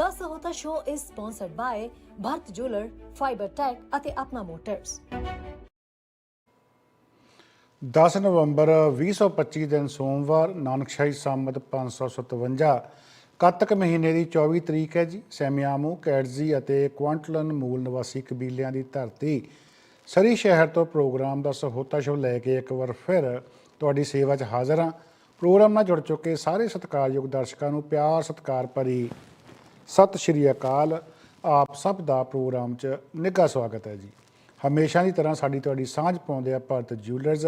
The Sahota Show is sponsored by Bharat Jeweler, Fiber Tech ਅਤੇ Apna motors 10 ਨਵੰਬਰ 2025 ਦਿਨ ਸੋਮਵਾਰ ਨਾਨਕਸ਼ਾਹੀ ਸੰਮਤ 557 ਕੱਤਕ ਮਹੀਨੇ ਦੀ 24 ਤਰੀਕ ਹੈ ਜੀ। ਸੈਮਿਆਮੂ ਕੈਟਜ਼ੀ ਅਤੇ ਕੁਆਂਟਲਨ ਮੂਲ ਨਿਵਾਸੀ ਕਬੀਲਿਆਂ ਦੀ ਧਰਤੀ। ਸਰੀ ਸ਼ਹਿਰ ਤੋਂ ਪ੍ਰੋਗਰਾਮ ਦਾ ਸਹੋਤਾ ਸ਼ੋ ਲੈ ਕੇ ਇੱਕ ਵਾਰ ਫਿਰ ਤੁਹਾਡੀ ਸੇਵਾ 'ਚ ਹਾਜ਼ਰ ਹਾਂ। ਪ੍ਰੋਗਰਾਮ ਨਾਲ ਜੁੜ ਚੁੱਕੇ ਸਾਰੇ ਸਤਿਕਾਰਯੋਗ ਦਰਸ਼ਕਾਂ ਨੂੰ ਪਿਆਰ ਸਤਿਕਾਰ ਭਰੀ ਸਤਿ ਸ਼੍ਰੀ ਅਕਾਲ। ਆਪ ਸਭ ਦਾ ਪ੍ਰੋਗਰਾਮ 'ਚ ਨਿੱਘਾ ਸਵਾਗਤ ਹੈ ਜੀ। ਹਮੇਸ਼ਾ ਦੀ ਤਰ੍ਹਾਂ ਸਾਡੀ ਤੁਹਾਡੀ ਸਾਂਝ ਪਾਉਂਦੇ ਆ ਭਾਰਤ ਜਿਊਲਰਸ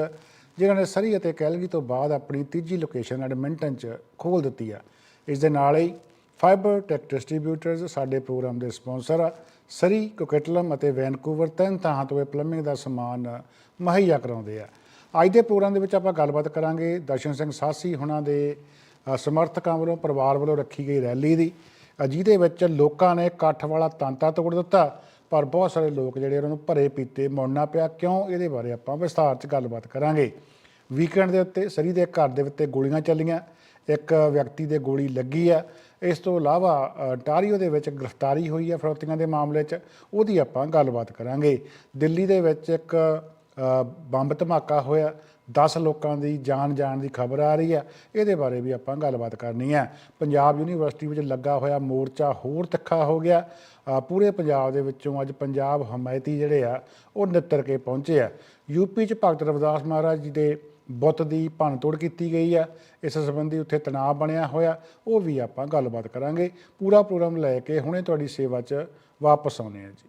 ਜਿਨ੍ਹਾਂ ਨੇ ਸਰੀ ਅਤੇ ਕੈਲਗਰੀ ਤੋਂ ਬਾਅਦ ਆਪਣੀ ਤੀਜੀ ਲੋਕੇਸ਼ਨ ਐਡਮਿੰਟਨ 'ਚ ਖੋਲ ਦਿੱਤੀ ਆ। ਇਸ ਦੇ ਨਾਲ ਹੀ ਫਾਈਬਰ ਟੈਕ ਡਿਸਟ੍ਰੀਬਿਊਟਰਸ ਸਾਡੇ ਪ੍ਰੋਗਰਾਮ ਦੇ ਸਪਾਂਸਰ ਆ। ਸਰੀ, ਕੋਕਟਲਮ ਅਤੇ ਵੈਨਕੂਵਰ ਤਿੰਨ ਥਾਂ ਤੋਂ ਇਹ ਪਲੰਬਿੰਗ ਦਾ ਸਮਾਨ ਮੁਹੱਈਆ ਕਰਾਉਂਦੇ ਆ। ਅੱਜ ਦੇ ਪ੍ਰੋਗਰਾਮ ਦੇ ਵਿੱਚ ਆਪਾਂ ਗੱਲਬਾਤ ਕਰਾਂਗੇ ਦਰਸ਼ਨ ਸਿੰਘ ਸਾਸੀ ਹੁਣਾਂ ਦੇ ਸਮਰਥਕਾਂ ਵੱਲੋਂ, ਪਰਿਵਾਰ ਵੱਲੋਂ ਰੱਖੀ ਗਈ ਰੈਲੀ ਦੀ। ਜਿਹਦੇ ਵਿੱਚ ਲੋਕਾਂ ਨੇ ਇਕੱਠ ਵਾਲਾ ਤਾਂਤਾ ਤੋੜ ਦਿੱਤਾ ਪਰ ਬਹੁਤ ਸਾਰੇ ਲੋਕ ਜਿਹੜੇ ਉਹਨਾਂ ਨੂੰ ਭਰੇ ਪੀਤੇ ਮੁੜਨਾ ਪਿਆ। ਕਿਉਂ? ਇਹਦੇ ਬਾਰੇ ਆਪਾਂ ਵਿਸਥਾਰ 'ਚ ਗੱਲਬਾਤ ਕਰਾਂਗੇ। ਵੀਕਐਂਡ ਦੇ ਉੱਤੇ ਸਰੀ ਦੇ ਘਰ ਦੇ ਉੱਤੇ ਗੋਲੀਆਂ ਚੱਲੀਆਂ। ਇੱਕ ਵਿਅਕਤੀ ਦੇ ਗੋਲੀ ਲੱਗੀ ਆ। ਇਸ ਤੋਂ ਇਲਾਵਾ ਅ, ਟਾਰੀਓ ਦੇ ਵਿੱਚ ਗ੍ਰਿਫਤਾਰੀ ਹੋਈ ਹੈ ਫਰੋਤੀਆਂ ਦੇ ਮਾਮਲੇ 'ਚ। ਉਹਦੀ ਆਪਾਂ ਗੱਲਬਾਤ ਕਰਾਂਗੇ। ਦਿੱਲੀ ਦੇ ਵਿੱਚ ਇੱਕ ਬੰਬ ਧਮਾਕਾ ਹੋਇਆ 10 ਲੋਕਾਂ ਦੀ ਜਾਨ ਜਾਣ ਦੀ ਖਬਰ ਆ ਰਹੀ ਹੈ। ਇਹਦੇ ਬਾਰੇ ਵੀ ਆਪਾਂ ਗੱਲਬਾਤ ਕਰਨੀ ਹੈ। ਪੰਜਾਬ ਯੂਨੀਵਰਸਿਟੀ ਵਿੱਚ ਲੱਗਾ ਹੋਇਆ ਮੋਰਚਾ ਹੋਰ ਤਿੱਖਾ ਹੋ ਗਿਆ। ਪੂਰੇ ਪੰਜਾਬ ਦੇ ਵਿੱਚੋਂ ਅੱਜ ਪੰਜਾਬ ਹਮਾਇਤੀ ਜਿਹੜੇ ਆ, ਉਹ ਨਿੱਤਰ ਕੇ ਪਹੁੰਚੇ ਆ। ਯੂਪੀ 'ਚ ਭਗਤ ਰਵਿਦਾਸ ਮਹਾਰਾਜ ਜੀ ਦੇ ਬੁੱਤ ਦੀ ਭੰਨਤੋੜ ਕੀਤੀ ਗਈ ਆ। ਇਸ ਸੰਬੰਧੀ ਉੱਥੇ ਤਣਾਅ ਬਣਿਆ ਹੋਇਆ। ਉਹ ਵੀ ਆਪਾਂ ਗੱਲਬਾਤ ਕਰਾਂਗੇ। ਪੂਰਾ ਪ੍ਰੋਗਰਾਮ ਲੈ ਕੇ ਹੁਣੇ ਤੁਹਾਡੀ ਸੇਵਾ 'ਚ ਵਾਪਸ ਆਉਣੇ ਆ ਜੀ।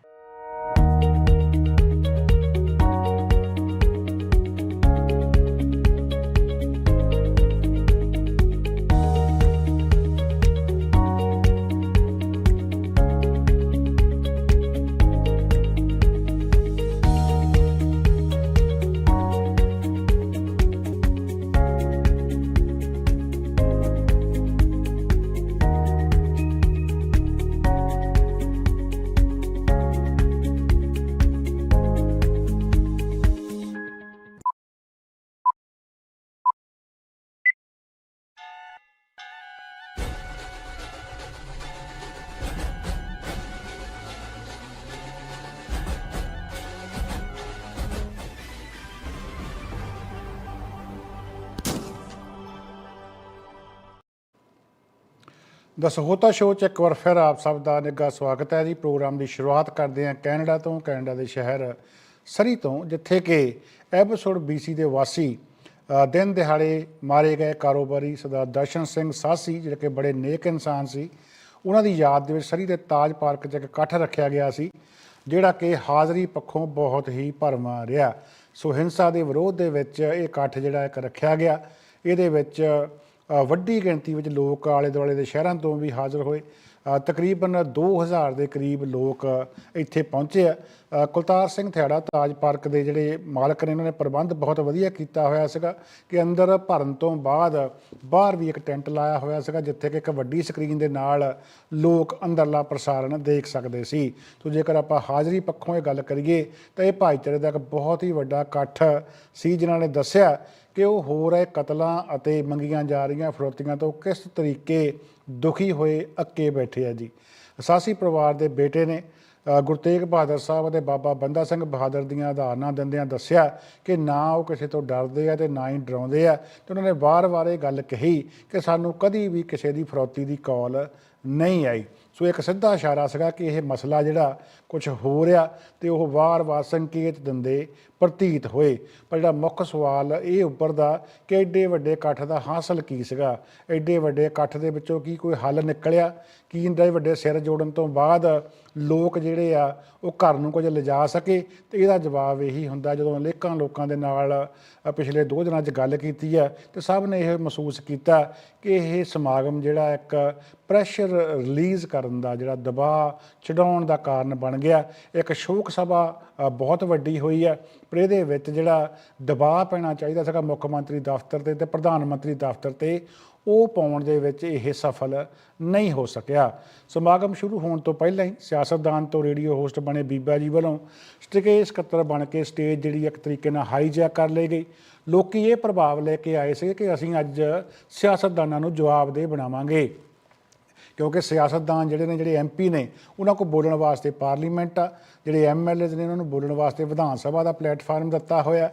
ਦਸਹੋਤਾ ਸ਼ੋਅ 'ਚ ਇੱਕ ਵਾਰ ਫਿਰ ਆਪ ਸਭ ਦਾ ਨਿੱਘਾ ਸਵਾਗਤ ਹੈ ਜੀ। ਪ੍ਰੋਗਰਾਮ ਦੀ ਸ਼ੁਰੂਆਤ ਕਰਦੇ ਹਾਂ ਕੈਨੇਡਾ ਤੋਂ, ਕੈਨੇਡਾ ਦੇ ਸ਼ਹਿਰ ਸਰੀ ਤੋਂ, ਜਿੱਥੇ ਕਿ ਐਪੀਸੋਡ BC ਦੇ ਵਾਸੀ ਦਿਨ ਦਿਹਾੜੇ ਮਾਰੇ ਗਏ ਕਾਰੋਬਾਰੀ ਸਰਦਾਰ ਦਰਸ਼ਨ ਸਿੰਘ ਸਾਸੀ, ਜਿਹੜੇ ਕਿ ਬੜੇ ਨੇਕ ਇਨਸਾਨ ਸੀ। ਉਹਨਾਂ ਦੀ ਯਾਦ ਦੇ ਵਿੱਚ ਸਰੀ ਦੇ ਤਾਜ ਪਾਰਕ 'ਚ ਇੱਕ ਇਕੱਠ ਰੱਖਿਆ ਗਿਆ ਸੀ, ਜਿਹੜਾ ਕਿ ਹਾਜ਼ਰੀ ਪੱਖੋਂ ਬਹੁਤ ਹੀ ਭਰਵਾਂ ਰਿਹਾ। ਸੋ ਹਿੰਸਾ ਦੇ ਵਿਰੋਧ ਦੇ ਵਿੱਚ ਇਹ ਇਕੱਠ ਜਿਹੜਾ ਇੱਕ ਰੱਖਿਆ ਗਿਆ। ਇਹਦੇ ਵਿੱਚ ਵੱਡੀ ਗਿਣਤੀ ਵਿੱਚ ਲੋਕ ਆਲੇ ਦੁਆਲੇ ਦੇ ਸ਼ਹਿਰਾਂ ਤੋਂ ਵੀ ਹਾਜ਼ਰ ਹੋਏ। ਅ, ਤਕਰੀਬਨ 2000 ਦੇ ਕਰੀਬ ਲੋਕ ਇੱਥੇ ਪਹੁੰਚੇ ਆ। ਕੁਲਤਾਰ ਸਿੰਘ ਥਿਆੜਾ ਤਾਜ ਪਾਰਕ ਦੇ ਜਿਹੜੇ ਮਾਲਕ ਨੇ ਉਹਨਾਂ ਨੇ ਪ੍ਰਬੰਧ ਬਹੁਤ ਵਧੀਆ ਕੀਤਾ ਹੋਇਆ ਸੀਗਾ ਕਿ ਅੰਦਰ ਭਰਨ ਤੋਂ ਬਾਅਦ ਬਾਹਰ ਵੀ ਇੱਕ ਟੈਂਟ ਲਾਇਆ ਹੋਇਆ ਸੀਗਾ ਜਿੱਥੇ ਕਿ ਇੱਕ ਵੱਡੀ ਸਕਰੀਨ ਦੇ ਨਾਲ ਲੋਕ ਅੰਦਰਲਾ ਪ੍ਰਸਾਰਣ ਦੇਖ ਸਕਦੇ ਸੀ। ਤੋ ਜੇਕਰ ਆਪਾਂ ਹਾਜ਼ਰੀ ਪੱਖੋਂ ਇਹ ਗੱਲ ਕਰੀਏ ਤਾਂ ਇਹ ਭਾਈਚਾਰੇ ਦਾ ਇੱਕ ਬਹੁਤ ਹੀ ਵੱਡਾ ਇਕੱਠ ਸੀ ਜਿਨ੍ਹਾਂ ਨੇ ਦੱਸਿਆ ਕਿ ਉਹ ਹੋ ਰਹੇ ਕਤਲਾਂ ਅਤੇ ਮੰਗੀਆਂ ਜਾ ਰਹੀਆਂ ਫਰੋਤੀਆਂ ਤੋਂ ਕਿਸ ਤਰੀਕੇ ਦੁਖੀ ਹੋਏ ਅੱਕੇ ਬੈਠੇ ਆ ਜੀ? ਸਾਸੀ ਪਰਿਵਾਰ ਦੇ ਬੇਟੇ ਨੇ ਅ, ਗੁਰਤੇਗ ਬਹਾਦਰ ਸਾਹਿਬ ਅਤੇ ਬਾਬਾ ਬੰਦਾ ਸਿੰਘ ਬਹਾਦਰ ਦੀਆਂ ਉਦਾਹਰਨਾਂ ਦਿੰਦਿਆਂ ਦੱਸਿਆ ਕਿ ਨਾ ਉਹ ਕਿਸੇ ਤੋਂ ਡਰਦੇ ਆ ਤੇ ਨਾ ਹੀ ਡਰਾਉਂਦੇ ਆ। ਤੇ ਉਹਨਾਂ ਨੇ ਵਾਰ-ਵਾਰ ਇਹ ਗੱਲ ਕਹੀ ਕਿ ਸਾਨੂੰ ਕਦੀ ਵੀ ਕਿਸੇ ਦੀ ਫਰੋਤੀ ਦੀ ਕਾਲ ਨਹੀਂ ਆਈ। ਸੋ ਇੱਕ ਸਿੱਧਾ ਇਸ਼ਾਰਾ ਸੀਗਾ ਕਿ ਇਹ ਮਸਲਾ ਜਿਹੜਾ ਕੁਝ ਹੋ ਰਿਹਾ ਤੇ ਉਹ ਵਾਰ-ਵਾਰ ਸੰਕੇਤ ਦਿੰਦੇ ਪ੍ਰਤੀਤ ਹੋਏ। ਪਰ ਜਿਹੜਾ ਮੁੱਖ ਸਵਾਲ ਇਹ ਉੱਪਰਦਾ ਕਿ ਐਡੇ ਵੱਡੇ ਇਕੱਠ ਦਾ ਹਾਸਲ ਕੀ ਸੀਗਾ? ਐਡੇ ਵੱਡੇ ਇਕੱਠ ਦੇ ਵਿੱਚੋਂ ਕੀ ਕੋਈ ਹੱਲ ਨਿਕਲਿਆ? ਕੀ ਇੰਨੇ ਵੱਡੇ ਸਿਰ ਜੋੜਨ ਤੋਂ ਬਾਅਦ ਲੋਕ ਜਿਹੜੇ ਆ, ਉਹ ਘਰ ਨੂੰ ਕੁਝ ਲਿਜਾ ਸਕੇ? ਤੇ ਇਹਦਾ ਜਵਾਬ ਇਹੀ ਹੁੰਦਾ ਜਦੋਂ ਅਨੇਕਾਂ ਲੋਕਾਂ ਦੇ ਨਾਲ ਪਿਛਲੇ ਦੋ ਦਿਨਾਂ 'ਚ ਗੱਲ ਕੀਤੀ ਆ, ਤੇ ਸਭ ਨੇ ਇਹ ਮਹਿਸੂਸ ਕੀਤਾ ਕਿ ਇਹ ਸਮਾਗਮ ਜਿਹੜਾ ਇੱਕ ਪ੍ਰੈਸ਼ਰ ਰਿਲੀਜ਼ ਕਰਨ ਦਾ ਜਿਹੜਾ ਦਬਾਅ ਚੜਾਉਣ ਦਾ ਕਾਰਨ ਬਣ ਗਿਆ। ਇੱਕ ਸ਼ੋਕ ਸਭਾ ਬਹੁਤ ਵੱਡੀ ਹੋਈ ਆ। ਪਰ ਇਹਦੇ ਵਿੱਚ ਜਿਹੜਾ ਦਬਾਅ ਪੈਣਾ ਚਾਹੀਦਾ ਸੀਗਾ ਮੁੱਖ ਮੰਤਰੀ ਦਫ਼ਤਰ ਤੇ ਤੇ ਪ੍ਰਧਾਨ ਮੰਤਰੀ ਦਫ਼ਤਰ ਤੇ, ਉਹ ਪਾਉਣ ਦੇ ਵਿੱਚ ਇਹ ਸਫਲ ਨਹੀਂ ਹੋ ਸਕਿਆ। ਸਮਾਗਮ ਸ਼ੁਰੂ ਹੋਣ ਤੋਂ ਪਹਿਲਾਂ ਹੀ ਸਿਆਸਤਦਾਨ ਤੋਂ ਰੇਡੀਓ ਹੋਸਟ ਬਣੇ ਬੀਬਾ ਜੀ ਵੱਲੋਂ ਸਟੇਜ ਸਕੱਤਰ ਬਣ ਕੇ ਸਟੇਜ ਜਿਹੜੀ ਇੱਕ ਤਰੀਕੇ ਨਾਲ ਹਾਈਜੈਕ ਕਰ ਲਈ ਗਈ ਲੋਕੀ ਇਹ ਪ੍ਰਭਾਵ ਲੈ ਕੇ ਆਏ ਸੀ ਕਿ ਅਸੀਂ ਅੱਜ ਸਿਆਸਤਦਾਨਾਂ ਨੂੰ ਜਵਾਬਦੇਹ ਬਣਾਵਾਂਗੇ। ਕਿਉਂਕਿ ਸਿਆਸਤਦਾਨ ਜਿਹੜੇ ਨੇ, ਜਿਹੜੇ ਐਮਪੀ ਨੇ, ਉਹਨਾਂ ਕੋਲ ਬੋਲਣ ਵਾਸਤੇ ਪਾਰਲੀਮੈਂਟ ਆ। ਜਿਹੜੇ ਐਮਐਲਏਜ਼ ਨੇ ਉਹਨਾਂ ਨੂੰ ਬੋਲਣ ਵਾਸਤੇ ਵਿਧਾਨ ਸਭਾ ਦਾ ਪਲੇਟਫਾਰਮ ਦਿੱਤਾ ਹੋਇਆ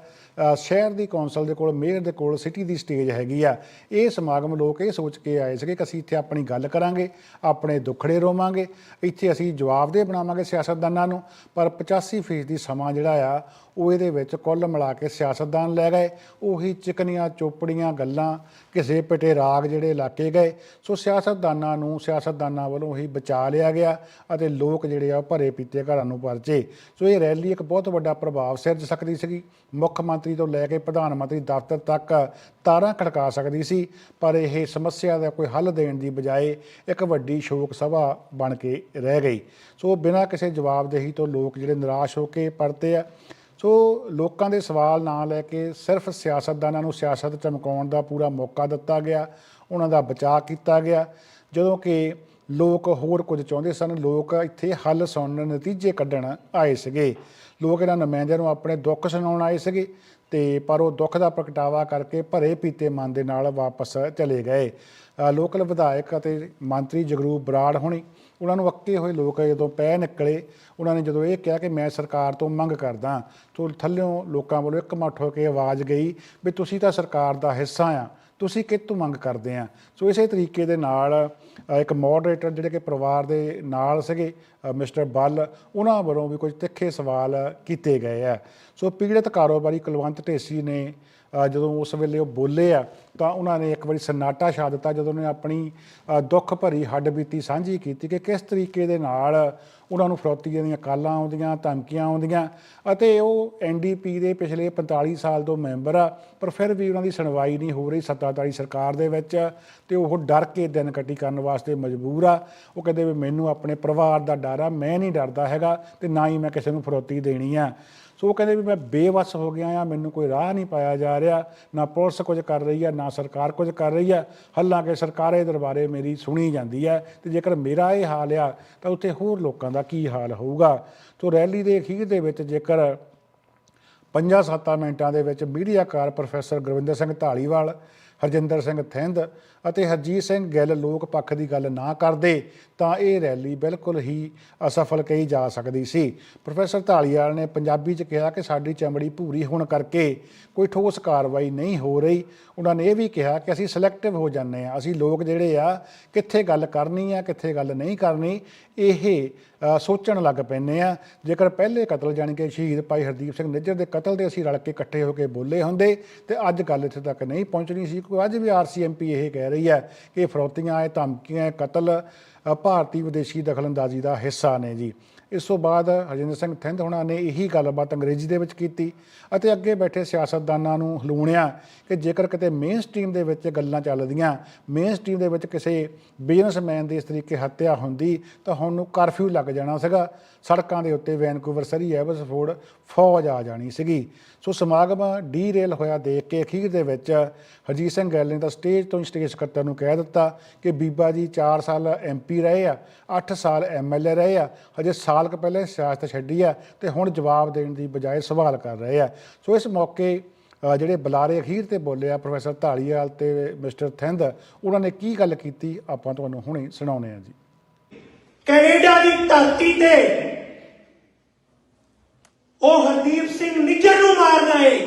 ਸ਼ਹਿਰ ਦੀ ਕੌਂਸਲ ਦੇ ਕੋਲ, ਮੇਅਰ ਦੇ ਕੋਲ, ਸਿਟੀ ਦੀ ਸਟੇਜ ਹੈਗੀ ਆ। ਇਹ ਸਮਾਗਮ ਲੋਕ ਇਹ ਸੋਚ ਕੇ ਆਏ ਸੀਗੇ ਕਿ ਅਸੀਂ ਇੱਥੇ ਆਪਣੀ ਗੱਲ ਕਰਾਂਗੇ, ਆਪਣੇ ਦੁੱਖੜੇ ਰੋਵਾਂਗੇ, ਇੱਥੇ ਅਸੀਂ ਜਵਾਬਦੇਹ ਬਣਾਵਾਂਗੇ ਸਿਆਸਤਦਾਨਾਂ ਨੂੰ। ਪਰ 85% ਦੀ ਸਮਾਂ ਜਿਹੜਾ ਆ, ਉਹ ਇਹਦੇ ਵਿੱਚ ਕੁੱਲ ਮਿਲਾ ਕੇ ਸਿਆਸਤਦਾਨ ਲੈ ਗਏ। ਉਹੀ ਚਿਕਨੀਆਂ, ਚੋਪੜੀਆਂ ਗੱਲਾਂ, ਕਿਸੇ ਪਿਟੇ ਰਾਗ ਜਿਹੜੇ ਇਲਾਕੇ ਗਏ। ਸੋ ਸਿਆਸਤਦਾਨਾਂ ਨੂੰ, ਸਿਆਸਤਦਾਨਾਂ ਵੱਲੋਂ ਹੀ ਬਚਾ ਲਿਆ ਗਿਆ ਅਤੇ ਲੋਕ ਜਿਹੜੇ ਆ ਉਹ ਭਰੇ ਪੀਤੇ ਘਰਾਂ ਨੂੰ ਪਾ ਪਰਚੇ ਸੋ ਇਹ ਰੈਲੀ ਇੱਕ ਬਹੁਤ ਵੱਡਾ ਪ੍ਰਭਾਵ ਸਿਰਜ ਸਕਦੀ ਸੀਗੀ। ਮੁੱਖ ਮੰਤਰੀ ਤੋਂ ਲੈ ਕੇ ਪ੍ਰਧਾਨ ਮੰਤਰੀ ਦਫ਼ਤਰ ਤੱਕ ਤਾਰਾਂ ਖੜਕਾ ਸਕਦੀ ਸੀ। ਪਰ ਇਹ ਸਮੱਸਿਆ ਦਾ ਕੋਈ ਹੱਲ ਦੇਣ ਦੀ ਬਜਾਏ ਇੱਕ ਵੱਡੀ ਸ਼ੋਕ ਸਭਾ ਬਣ ਕੇ ਰਹਿ ਗਈ। ਸੋ ਬਿਨਾਂ ਕਿਸੇ ਜਵਾਬਦੇਹੀ ਤੋਂ ਲੋਕ ਜਿਹੜੇ ਨਿਰਾਸ਼ ਹੋ ਕੇ ਪਰਤੇ ਆ। ਸੋ ਲੋਕਾਂ ਦੇ ਸਵਾਲ ਨਾ ਲੈ ਕੇ ਸਿਰਫ ਸਿਆਸਤਦਾਨਾਂ ਨੂੰ ਸਿਆਸਤ ਚਮਕਾਉਣ ਦਾ ਪੂਰਾ ਮੌਕਾ ਦਿੱਤਾ ਗਿਆ। ਉਹਨਾਂ ਦਾ ਬਚਾਅ ਕੀਤਾ ਗਿਆ। ਜਦੋਂ ਕਿ ਲੋਕ ਹੋਰ ਕੁਝ ਚਾਹੁੰਦੇ ਸਨ। ਲੋਕ ਇੱਥੇ ਹੱਲ ਸੁਣਨ ਨਤੀਜੇ ਕੱਢਣ ਆਏ ਸੀਗੇ। ਲੋਕ ਇਹਨਾਂ ਨੁਮਾਇੰਦਿਆਂ ਨੂੰ ਆਪਣੇ ਦੁੱਖ ਸੁਣਾਉਣ ਆਏ ਸੀਗੇ ਤੇ ਪਰ ਉਹ ਦੁੱਖ ਦਾ ਪ੍ਰਗਟਾਵਾ ਕਰਕੇ ਭਰੇ ਪੀਤੇ ਮਨ ਦੇ ਨਾਲ ਵਾਪਸ ਚਲੇ ਗਏ। ਲੋਕਲ ਵਿਧਾਇਕ ਅਤੇ ਮੰਤਰੀ ਜਗਰੂਪ ਬਰਾੜ ਹੋਣੀ, ਉਹਨਾਂ ਨੂੰ ਅੱਕੇ ਹੋਏ ਲੋਕ ਜਦੋਂ ਪੈ ਨਿਕਲੇ, ਉਹਨਾਂ ਨੇ ਜਦੋਂ ਇਹ ਕਿਹਾ ਕਿ ਮੈਂ ਸਰਕਾਰ ਤੋਂ ਮੰਗ ਕਰਦਾ, ਤੋਂ ਥੱਲਿਓਂ ਲੋਕਾਂ ਵੱਲੋਂ ਇੱਕ ਇੱਕਮਠ ਹੋ ਕੇ ਆਵਾਜ਼ ਗਈ ਵੀ ਤੁਸੀਂ ਤਾਂ ਸਰਕਾਰ ਦਾ ਹਿੱਸਾ ਆ। ਤੁਸੀਂ ਕਿੱਥੋਂ ਮੰਗ ਕਰਦੇ ਆ? ਸੋ ਇਸੇ ਤਰੀਕੇ ਦੇ ਨਾਲ ਇੱਕ ਮੋਡਰੇਟਰ ਜਿਹੜੇ ਕਿ ਪਰਿਵਾਰ ਦੇ ਨਾਲ ਸੀਗੇ ਮਿਸਟਰ ਬੱਲ, ਉਹਨਾਂ ਵੱਲੋਂ ਵੀ ਕੁਝ ਤਿੱਖੇ ਸਵਾਲ ਕੀਤੇ ਗਏ ਆ। ਸੋ ਪੀੜਤ ਕਾਰੋਬਾਰੀ ਕੁਲਵੰਤ ਢੇਸੀ ਨੇ ਜਦੋਂ ਉਸ ਵੇਲੇ ਉਹ ਬੋਲੇ ਆ, ਤਾਂ ਉਹਨਾਂ ਨੇ ਇੱਕ ਵਾਰੀ ਸਨਾਟਾ ਛਾ ਦਿੱਤਾ, ਜਦੋਂ ਉਹਨੇ ਆਪਣੀ ਦੁੱਖ ਭਰੀ ਹੱਡਬੀਤੀ ਸਾਂਝੀ ਕੀਤੀ ਕਿ ਕਿਸ ਤਰੀਕੇ ਦੇ ਨਾਲ ਉਹਨਾਂ ਨੂੰ ਫਰੋਤੀ ਦੀਆਂ ਕਾਲਾਂ ਆਉਂਦੀਆਂ, ਧਮਕੀਆਂ ਆਉਂਦੀਆਂ ਅਤੇ ਉਹ ਐਨਡੀਪੀ ਦੇ ਪਿਛਲੇ 45 ਸਾਲ ਤੋਂ ਮੈਂਬਰ ਆ, ਪਰ ਫਿਰ ਵੀ ਉਹਨਾਂ ਦੀ ਸੁਣਵਾਈ ਨਹੀਂ ਹੋ ਰਹੀ ਸੱਤਾਧਾਰੀ ਸਰਕਾਰ ਦੇ ਵਿੱਚ ਤੇ ਉਹ ਡਰ ਕੇ ਦਿਨ ਕੱਟੀ ਕਰਨ ਵਾਸਤੇ ਮਜਬੂਰ ਆ। ਉਹ ਕਹਿੰਦੇ ਵੀ ਮੈਨੂੰ ਆਪਣੇ ਪਰਿਵਾਰ ਦਾ ਡਰ ਆ, ਮੈਂ ਨਹੀਂ ਡਰਦਾ ਹੈਗਾ ਤੇ ਨਾ ਹੀ ਮੈਂ ਕਿਸੇ ਨੂੰ ਫਰੋਤੀ ਦੇਣੀ ਆ। ਸੋ ਉਹ ਕਹਿੰਦੇ ਵੀ ਮੈਂ ਬੇਵਸ ਹੋ ਗਿਆ ਆ ਮੈਨੂੰ ਕੋਈ ਰਾਹ ਨਹੀਂ ਪਾਇਆ ਜਾ ਰਿਹਾ, ਨਾ ਪੁਲਿਸ ਕੁਝ ਕਰ ਰਹੀ ਹੈ, ਨਾ ਸਰਕਾਰ ਕੁਝ ਕਰ ਰਹੀ ਆ ਹਾਲਾਂਕਿ ਸਰਕਾਰੇ ਦਰਬਾਰੇ ਮੇਰੀ ਸੁਣੀ ਜਾਂਦੀ ਹੈ ਤੇ ਜੇਕਰ ਮੇਰਾ ਇਹ ਹਾਲ ਆ, ਤਾਂ ਉੱਥੇ ਹੋਰ ਲੋਕਾਂ ਦਾ ਕੀ ਹਾਲ ਹੋਊਗਾ? ਸੋ ਰੈਲੀ ਦੇ ਅਖੀਰ ਦੇ ਵਿੱਚ ਜੇਕਰ ਪੰਜਾਂ ਸੱਤਾਂ ਮਿੰਟਾਂ ਦੇ ਵਿੱਚ ਮੀਡੀਆਕਾਰ ਪ੍ਰੋਫੈਸਰ ਗੁਰਵਿੰਦਰ ਸਿੰਘ ਢਾਲੀਵਾਲ ਹਰਜਿੰਦਰ ਸਿੰਘ ਥਿੰਦ ਅਤੇ ਹਰਜੀਤ ਸਿੰਘ ਗਿੱਲ ਲੋਕ ਪੱਖ ਦੀ ਗੱਲ ਨਾ ਕਰਦੇ ਤਾਂ ਇਹ ਰੈਲੀ ਬਿਲਕੁਲ ਹੀ ਅਸਫਲ ਕਹੀ ਜਾ ਸਕਦੀ ਸੀ। ਪ੍ਰੋਫੈਸਰ ਢਾਲੀਵਾਲ ਨੇ ਪੰਜਾਬੀ 'ਚ ਕਿਹਾ ਕਿ ਸਾਡੀ ਚਮੜੀ ਭੂਰੀ ਹੋਣ ਕਰਕੇ ਕੋਈ ਠੋਸ ਕਾਰਵਾਈ ਨਹੀਂ ਹੋ ਰਹੀ। ਉਹਨਾਂ ਨੇ ਇਹ ਵੀ ਕਿਹਾ ਕਿ ਅਸੀਂ ਸਿਲੈਕਟਿਵ ਹੋ ਜਾਂਦੇ ਆ ਅਸੀਂ ਲੋਕ ਜਿਹੜੇ ਆ, ਕਿੱਥੇ ਗੱਲ ਕਰਨੀ ਆ, ਕਿੱਥੇ ਗੱਲ ਨਹੀਂ ਕਰਨੀ, ਇਹ ਸੋਚਣ ਲੱਗ ਪੈਂਦੇ ਆ ਜੇਕਰ ਪਹਿਲੇ ਕਤਲ ਜਾਣੀ ਕਿ ਸ਼ਹੀਦ ਭਾਈ ਹਰਦੀਪ ਸਿੰਘ ਨਿੱਜਰ ਦੇ ਕਤਲ ਦੇ ਅਸੀਂ ਰਲ ਕੇ ਇਕੱਠੇ ਹੋ ਕੇ ਬੋਲੇ ਹੁੰਦੇ ਤੇ ਅੱਜ ਗੱਲ ਇੱਥੇ ਤੱਕ ਨਹੀਂ ਪਹੁੰਚਣੀ ਸੀ, ਕਿਉਂਕਿ ਅੱਜ ਵੀ ਆਰਸੀਐਮਪੀ ਇਹ ਕਹਿ ਰਹੀ ਹੈ ਕਿ ਇਹ ਫਰੌਤੀਆਂ, ਇਹ ਧਮਕੀਆਂ ਕਤਲ ਭਾਰਤੀ ਵਿਦੇਸ਼ੀ ਦਖਲਅੰਦਾਜ਼ੀ ਦਾ ਹਿੱਸਾ ਨੇ ਜੀ। ਇਸ ਤੋਂ ਬਾਅਦ ਹਰਜਿੰਦਰ ਸਿੰਘ ਥਿੰਦ ਹੋਣਾ ਨੇ ਇਹੀ ਗੱਲਬਾਤ ਅੰਗਰੇਜ਼ੀ ਦੇ ਵਿੱਚ ਕੀਤੀ ਅਤੇ ਅੱਗੇ ਬੈਠੇ ਸਿਆਸਤਦਾਨਾਂ ਨੂੰ ਹਲੂਣਿਆ ਕਿ ਜੇਕਰ ਕਿਤੇ ਮੇਨ ਸਟ੍ਰੀਮ ਦੇ ਵਿੱਚ ਗੱਲਾਂ ਚੱਲਦੀਆਂ ਮੇਨ ਸਟ੍ਰੀਮ ਦੇ ਵਿੱਚ ਕਿਸੇ ਬਿਜ਼ਨਸਮੈਨ ਦੀ ਇਸ ਤਰੀਕੇ ਹੱਤਿਆ ਹੁੰਦੀ, ਤਾਂ ਹੁਣ ਨੂੰ ਕਰਫਿਊ ਲੱਗ ਜਾਣਾ ਸੀਗਾ। ਸੜਕਾਂ ਦੇ ਉੱਤੇ ਵੈਨਕੂਵਰ ਸਰੀ ਐਵਸਫੋਰਡ ਫੌਜ ਆ ਜਾਣੀ ਸੀਗੀ। ਸੋ ਸਮਾਗਮ ਡੀਰੇਲ ਹੋਇਆ ਦੇਖ ਕੇ ਅਖੀਰ ਦੇ ਵਿੱਚ ਹਰਜੀਤ ਸਿੰਘ ਗਿੱਲ ਨੇ ਤਾਂ ਸਟੇਜ ਤੋਂ ਹੀ ਸਟੇਜ ਸਕੱਤਰ ਨੂੰ ਕਹਿ ਦਿੱਤਾ ਕਿ ਬੀਬਾ ਜੀ 4 ਸਾਲ ਐਮਪੀ ਰਹੇ ਆ 8 ਸਾਲ ਐਮਐਲਏ ਰਹੇ ਆ, ਹਜੇ ਸਾਲ ਕੁ ਪਹਿਲੇ ਸਿਆਸਤ ਛੱਡੀ ਆ ਤੇ ਹੁਣ ਜਵਾਬ ਦੇਣ ਦੀ ਬਜਾਏ ਸਵਾਲ ਕਰ ਰਹੇ ਆ। ਸੋ ਇਸ ਮੌਕੇ ਜਿਹੜੇ ਬੁਲਾਰੇ ਅਖੀਰ ਤੇ ਬੋਲੇ ਆ, ਪ੍ਰੋਫੈਸਰ ਢਾਲੀਵਾਲ ਤੇ ਮਿਸਟਰ ਥਿੰਦ, ਉਹਨਾਂ ਨੇ ਕੀ ਗੱਲ ਕੀਤੀ? ਆਪਾਂ ਤੁਹਾਨੂੰ ਹੁਣੇ ਸੁਣਾਉਂਦੇ ਆ ਜੀ। ਕੈਨੇਡਾ ਦੀ ਧਰਤੀ ਤੇ ਉਹ ਹਰਦੀਪ ਸਿੰਘ ਨਿੱਜਰ ਨੂੰ ਮਾਰਨਾ ਏ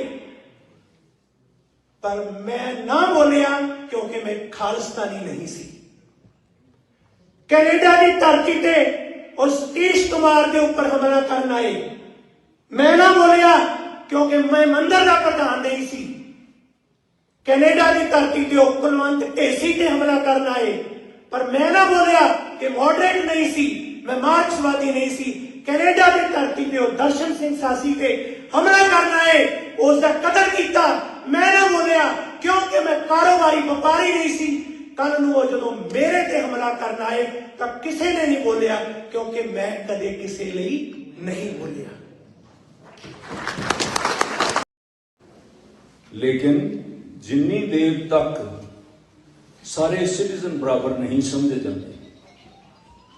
ਪਰ ਮੈਂ ਨਾ ਬੋਲਿਆ ਕਿਉਂਕਿ ਮੈਂ ਖਾਲਿਸਤਾਨੀ ਨਹੀਂ ਸੀ ਕੈਨੇਡਾ ਦੀ ਧਰਤੀ ਤੇ ਉਹ ਸਤੀਸ਼ ਕੁਮਾਰ ਦੇ ਉੱਪਰ ਹਮਲਾ ਕਰਨ ਆਏ ਮੈਂ ਨਾ ਬੋਲਿਆ ਕਿਉਂਕਿ ਮੈਂ ਮੰਦਰ ਦਾ ਪ੍ਰਧਾਨ ਨਹੀਂ ਸੀ ਕੈਨੇਡਾ ਦੀ ਧਰਤੀ ਤੇ ਉਹ ਕੁਲਵੰਤ ਢੇਸੀ ਤੇ ਹਮਲਾ ਕਰਨ ਆਏ ਪਰ ਮੈਂ ਨਾ ਬੋਲਿਆ ਕਿ ਮੋਡਰੇਟ ਨਹੀਂ ਸੀ ਮੈਂ ਮਾਰਕਸਵਾਦੀ ਨਹੀਂ ਸੀ ਕੈਨੇਡਾ ਦੀ ਧਰਤੀ ਤੇ ਉਹ ਦਰਸ਼ਨ ਸਿੰਘ ਸਾਸੀ ਤੇ ਹਮਲਾ ਕਰਨ ਆਏ ਉਸ ਦਾ ਕਦਰ ਕੀਤਾ ਮੈਂ ਨਾ ਬੋਲਿਆ ਕਿਉਂਕਿ ਮੈਂ ਕਾਰੋਬਾਰੀ ਵਪਾਰੀ ਨਹੀਂ ਸੀ ਕੱਲ ਨੂੰ ਉਹ ਜਦੋਂ ਮੇਰੇ ਤੇ ਹਮਲਾ ਕਰਨ ਆਏ ਤਾਂ ਕਿਸੇ ਨੇ ਨਹੀਂ ਬੋਲਿਆ ਕਿਉਂਕਿ ਮੈਂ ਕਦੇ ਕਿਸੇ ਲਈ ਨਹੀਂ ਬੋਲਿਆ ਲੇਕਿਨ ਜਿੰਨੀ ਦੇਰ ਤੱਕ ਸਾਰੇ ਸਿਟੀਜ਼ਨ ਬਰਾਬਰ ਨਹੀਂ ਸਮਝੇ ਜਾਂਦੇ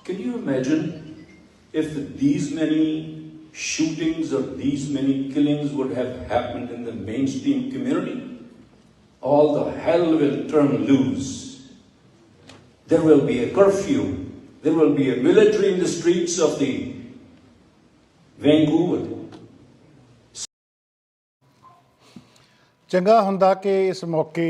can you imagine if these many shootings or these many killings would have happened in the mainstream community all the hell will turn loose. There will be a curfew. There will be a military in the streets of the vancouver ਚੰਗਾ ਹੁੰਦਾ ਕਿ ਇਸ ਮੌਕੇ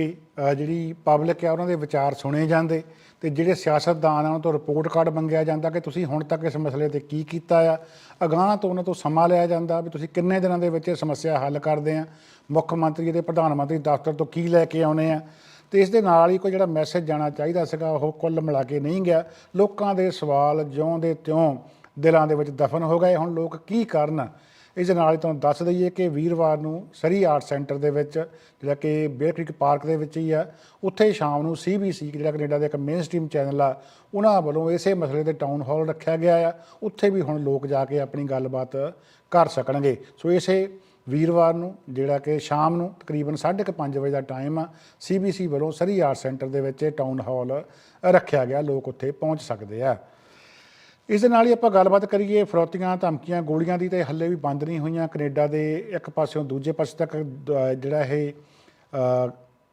ਜਿਹੜੀ public ਹੈ ਉਹਨਾਂ ਦੇ ਵਿਚਾਰ ਸੁਣੇ ਜਾਂਦੇ ਤੇ ਜਿਹੜੇ ਸਿਆਸਤਦਾਨ ਆ, ਉਹਨਾਂ ਤੋਂ ਰਿਪੋਰਟ ਕਾਰਡ ਮੰਗਿਆ ਜਾਂਦਾ ਕਿ ਤੁਸੀਂ ਹੁਣ ਤੱਕ ਇਸ ਮਸਲੇ ਤੇ ਕੀ ਕੀਤਾ ਆ। ਅਗਾਂਹ ਤੋਂ ਉਹਨਾਂ ਤੋਂ ਸਮਾਂ ਲਿਆ ਜਾਂਦਾ ਵੀ ਤੁਸੀਂ ਕਿੰਨੇ ਦਿਨਾਂ ਦੇ ਵਿੱਚ ਇਹ ਸਮੱਸਿਆ ਹੱਲ ਕਰਦੇ ਆ। ਮੁੱਖ ਮੰਤਰੀ ਤੇ ਪ੍ਰਧਾਨ ਮੰਤਰੀ ਦਫ਼ਤਰ ਤੋਂ ਕੀ ਲੈ ਕੇ ਆਉਨੇ ਆ। ਤੇ ਇਸ ਦੇ ਨਾਲ ਹੀ ਕੋਈ ਜਿਹੜਾ ਮੈਸੇਜ ਜਾਣਾ ਚਾਹੀਦਾ ਸੀਗਾ, ਉਹ ਕੁੱਲ ਮਿਲਾ ਕੇ ਨਹੀਂ ਗਿਆ। ਲੋਕਾਂ ਦੇ ਸਵਾਲ ਜਿਉਂ ਦੇ ਤਿਉਂ ਦਿਲਾਂ ਦੇ ਵਿੱਚ ਦਫਨ ਹੋ ਗਏ। ਹੁਣ ਲੋਕ ਕੀ ਕਰਨ? ਇਸ ਦੇ ਨਾਲ ਹੀ ਤੁਹਾਨੂੰ ਦੱਸ ਦਈਏ ਕਿ ਵੀਰਵਾਰ ਨੂੰ ਸਰੀ ਆਰਟ ਸੈਂਟਰ ਦੇ ਵਿੱਚ, ਜਿਹੜਾ ਕਿ ਬੇਅਰ ਕ੍ਰਿਕ ਪਾਰਕ ਦੇ ਵਿੱਚ ਹੀ ਆ, ਉੱਥੇ ਸ਼ਾਮ ਨੂੰ ਸੀਬੀਸੀ ਜਿਹੜਾ ਕੈਨੇਡਾ ਦਾ ਇੱਕ ਮੇਨ ਸਟ੍ਰੀਮ ਚੈਨਲ ਆ, ਉਹਨਾਂ ਵੱਲੋਂ ਇਸੇ ਮਸਲੇ ਤੇ ਟਾਊਨ ਹਾਲ ਰੱਖਿਆ ਗਿਆ ਆ। ਉੱਥੇ ਵੀ ਹੁਣ ਲੋਕ ਜਾ ਕੇ ਆਪਣੀ ਗੱਲਬਾਤ ਕਰ ਸਕਣਗੇ। ਸੋ ਇਸੇ ਵੀਰਵਾਰ ਨੂੰ, ਜਿਹੜਾ ਕਿ ਸ਼ਾਮ ਨੂੰ ਤਕਰੀਬਨ 5:30 ਵਜੇ ਦਾ ਟਾਈਮ ਆ ਸੀਬੀਸੀ ਵੱਲੋਂ ਸਰੀ ਆਰਟ ਸੈਂਟਰ ਦੇ ਵਿੱਚ ਇਹ ਟਾਊਨ ਹਾਲ ਰੱਖਿਆ ਗਿਆ। ਲੋਕ ਉੱਥੇ ਪਹੁੰਚ ਸਕਦੇ ਆ। ਇਸ ਦੇ ਨਾਲ ਹੀ ਆਪਾਂ ਗੱਲਬਾਤ ਕਰੀਏ ਫਰੋਤੀਆਂ, ਧਮਕੀਆਂ, ਗੋਲੀਆਂ ਦੀ ਤੇ ਹੱਲੇ ਵੀ ਬੰਦ ਨਹੀਂ ਹੋਈਆਂ। ਕੈਨੇਡਾ ਦੇ ਇੱਕ ਪਾਸਿਓਂ ਦੂਜੇ ਪਾਸੇ ਤੱਕ ਦ- ਜਿਹੜਾ ਇਹ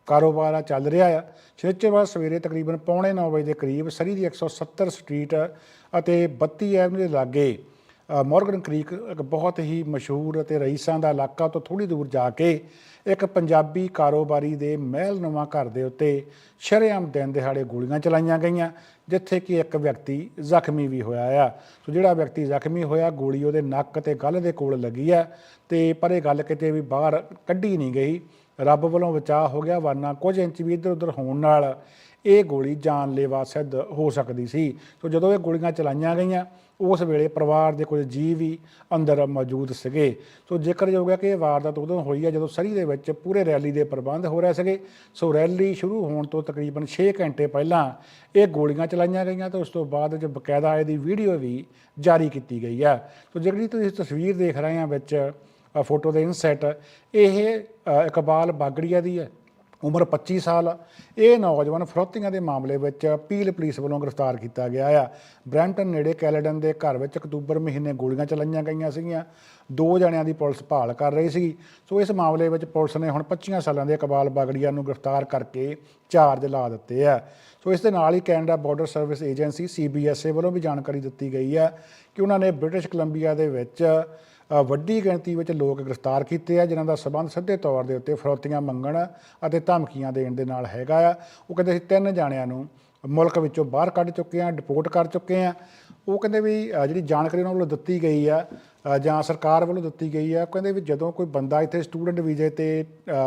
ਕਾਰੋਬਾਰ ਆ, ਚੱਲ ਰਿਹਾ ਆ। ਸ਼ਨੀਚਰਵਾਰ ਸਵੇਰੇ ਤਕਰੀਬਨ ਪੌਣੇ 9 ਵਜੇ ਦੇ ਕਰੀਬ ਸਰੀ ਦੀ 170 ਸਟਰੀਟ ਅਤੇ 32 ਐਵਨਿਊ ਦੇ ਲਾਗੇ ਮੋਰਗਨ ਕ੍ਰੀਕ ਇੱਕ ਬਹੁਤ ਹੀ ਮਸ਼ਹੂਰ ਅਤੇ ਰਈਸਾਂ ਦਾ ਇਲਾਕਾ ਤੋਂ ਥੋੜੀ ਦੂਰ ਜਾ ਕੇ ਇੱਕ ਪੰਜਾਬੀ ਕਾਰੋਬਾਰੀ ਦੇ ਮਹਿਲ ਨਵਾਂ ਘਰ ਦੇ ਉੱਤੇ ਸ਼ਰੇਆਮ ਦਿਨ ਦਿਹਾੜੇ ਗੋਲੀਆਂ ਚਲਾਈਆਂ ਗਈਆਂ, ਜਿੱਥੇ ਕਿ ਇੱਕ ਵਿਅਕਤੀ ਜ਼ਖਮੀ ਵੀ ਹੋਇਆ ਆ। ਸੋ ਜਿਹੜਾ ਵਿਅਕਤੀ ਜ਼ਖਮੀ ਹੋਇਆ, ਗੋਲੀ ਉਹਦੇ ਨੱਕ ਤੇ ਗਲ ਦੇ ਕੋਲ ਲੱਗੀ ਆ ਤੇ ਪਰ ਇਹ ਗੱਲ ਕਿਤੇ ਵੀ ਬਾਹਰ ਕੱਢੀ ਨਹੀਂ ਗਈ। ਰੱਬ ਵੱਲੋਂ ਬਚਾਅ ਹੋ ਗਿਆ, ਵਰਨਾ ਕੁਝ ਇੰਚ ਵੀ ਇੱਧਰ ਉੱਧਰ ਹੋਣ ਨਾਲ ਇਹ ਗੋਲੀ ਜਾਨਲੇਵਾ ਸਿੱਧ ਹੋ ਸਕਦੀ ਸੀ। ਸੋ ਜਦੋਂ ਇਹ ਗੋਲੀਆਂ ਚਲਾਈਆਂ ਗਈਆਂ ਉਸ ਵੇਲੇ ਪਰਿਵਾਰ ਦੇ ਕੁਝ ਜੀਵ ਵੀ ਅੰਦਰ ਮੌਜੂਦ ਸੀਗੇ। ਸੋ ਜ਼ਿਕਰਯੋਗ ਹੈ ਕਿ ਇਹ ਵਾਰਦਾਤ ਉਦੋਂ ਹੋਈ ਹੈ ਜਦੋਂ ਸਰੀ ਦੇ ਵਿੱਚ ਪੂਰੇ ਰੈਲੀ ਦੇ ਪ੍ਰਬੰਧ ਹੋ ਰਹੇ ਸੀਗੇ। ਸੋ ਰੈਲੀ ਸ਼ੁਰੂ ਹੋਣ ਤੋਂ ਤਕਰੀਬਨ 6 ਘੰਟੇ ਪਹਿਲਾਂ ਇਹ ਗੋਲੀਆਂ ਚਲਾਈਆਂ ਗਈਆਂ ਤੇ ਉਸ ਤੋਂ ਬਾਅਦ ਜੋ ਬਕਾਇਦਾ ਇਹਦੀ ਵੀਡੀਓ ਵੀ ਜਾਰੀ ਕੀਤੀ ਗਈ ਹੈ। ਸੋ ਜਿਹੜੀ ਤੁਸੀਂ ਤਸਵੀਰ ਦੇਖ ਰਹੇ ਆ ਵਿੱਚ ਫੋਟੋ ਦੇ ਇਨਸੈਟ, ਇਹ ਇਕਬਾਲ ਬਾਗੜੀਆ ਦੀ ਹੈ। ਉਮਰ 25 ਸਾਲ। ਇਹ ਨੌਜਵਾਨ ਫਰੋਤੀਆਂ ਦੇ ਮਾਮਲੇ ਵਿੱਚ ਪੀਲ ਪੁਲਿਸ ਵੱਲੋਂ ਗ੍ਰਿਫਤਾਰ ਕੀਤਾ ਗਿਆ ਆ। ਬ੍ਰੈਂਟਨ ਨੇੜੇ ਕੈਲੇਡਨ ਦੇ ਘਰ ਵਿੱਚ ਅਕਤੂਬਰ ਮਹੀਨੇ ਗੋਲੀਆਂ ਚਲਾਈਆਂ ਗਈਆਂ ਸੀਗੀਆਂ। ਦੋ ਜਣਿਆਂ ਦੀ ਪੁਲਿਸ ਭਾਲ ਕਰ ਰਹੀ ਸੀ ਸੋ ਇਸ ਮਾਮਲੇ ਵਿੱਚ ਪੁਲਿਸ ਨੇ ਹੁਣ 25 ਸਾਲਾਂ ਦੇ ਇਕਬਾਲ ਬਾਗੜੀਆ ਨੂੰ ਗ੍ਰਿਫਤਾਰ ਕਰਕੇ ਚਾਰਜ ਲਾ ਦਿੱਤੇ ਆ। ਸੋ ਇਸ ਦੇ ਨਾਲ ਹੀ Canada border service agency CBSA ਵੱਲੋਂ ਵੀ ਜਾਣਕਾਰੀ ਦਿੱਤੀ ਗਈ ਆ ਕਿ ਉਹਨਾਂ ਨੇ ਬ੍ਰਿਟਿਸ਼ ਕੋਲੰਬੀਆ ਦੇ ਵਿੱਚ ਵੱਡੀ ਗਿਣਤੀ ਵਿੱਚ ਲੋਕ ਗ੍ਰਿਫਤਾਰ ਕੀਤੇ ਆ, ਜਿਨ੍ਹਾਂ ਦਾ ਸਬੰਧ ਸਿੱਧੇ ਤੌਰ ਦੇ ਉੱਤੇ ਫਰੋਤੀਆਂ ਮੰਗਣ ਅਤੇ ਧਮਕੀਆਂ ਦੇਣ ਦੇ ਨਾਲ ਹੈਗਾ ਆ। ਉਹ ਕਹਿੰਦੇ ਅਸੀਂ ਤਿੰਨ ਜਾਣਿਆਂ ਨੂੰ ਮੁਲਕ ਵਿੱਚੋਂ ਬਾਹਰ ਕੱਢ ਚੁੱਕੇ ਆ, ਡਿਪੋਰਟ ਕਰ ਚੁੱਕੇ ਆ। ਉਹ ਕਹਿੰਦੇ ਵੀ ਜਿਹੜੀ ਜਾਣਕਾਰੀ ਉਹਨਾਂ ਵੱਲੋਂ ਦਿੱਤੀ ਗਈ ਆ ਜਾਂ ਸਰਕਾਰ ਵੱਲੋਂ ਦਿੱਤੀ ਗਈ ਆ, ਉਹ ਕਹਿੰਦੇ ਵੀ ਜਦੋਂ ਕੋਈ ਬੰਦਾ ਇੱਥੇ ਸਟੂਡੈਂਟ ਵੀਜ਼ੇ ਤੇ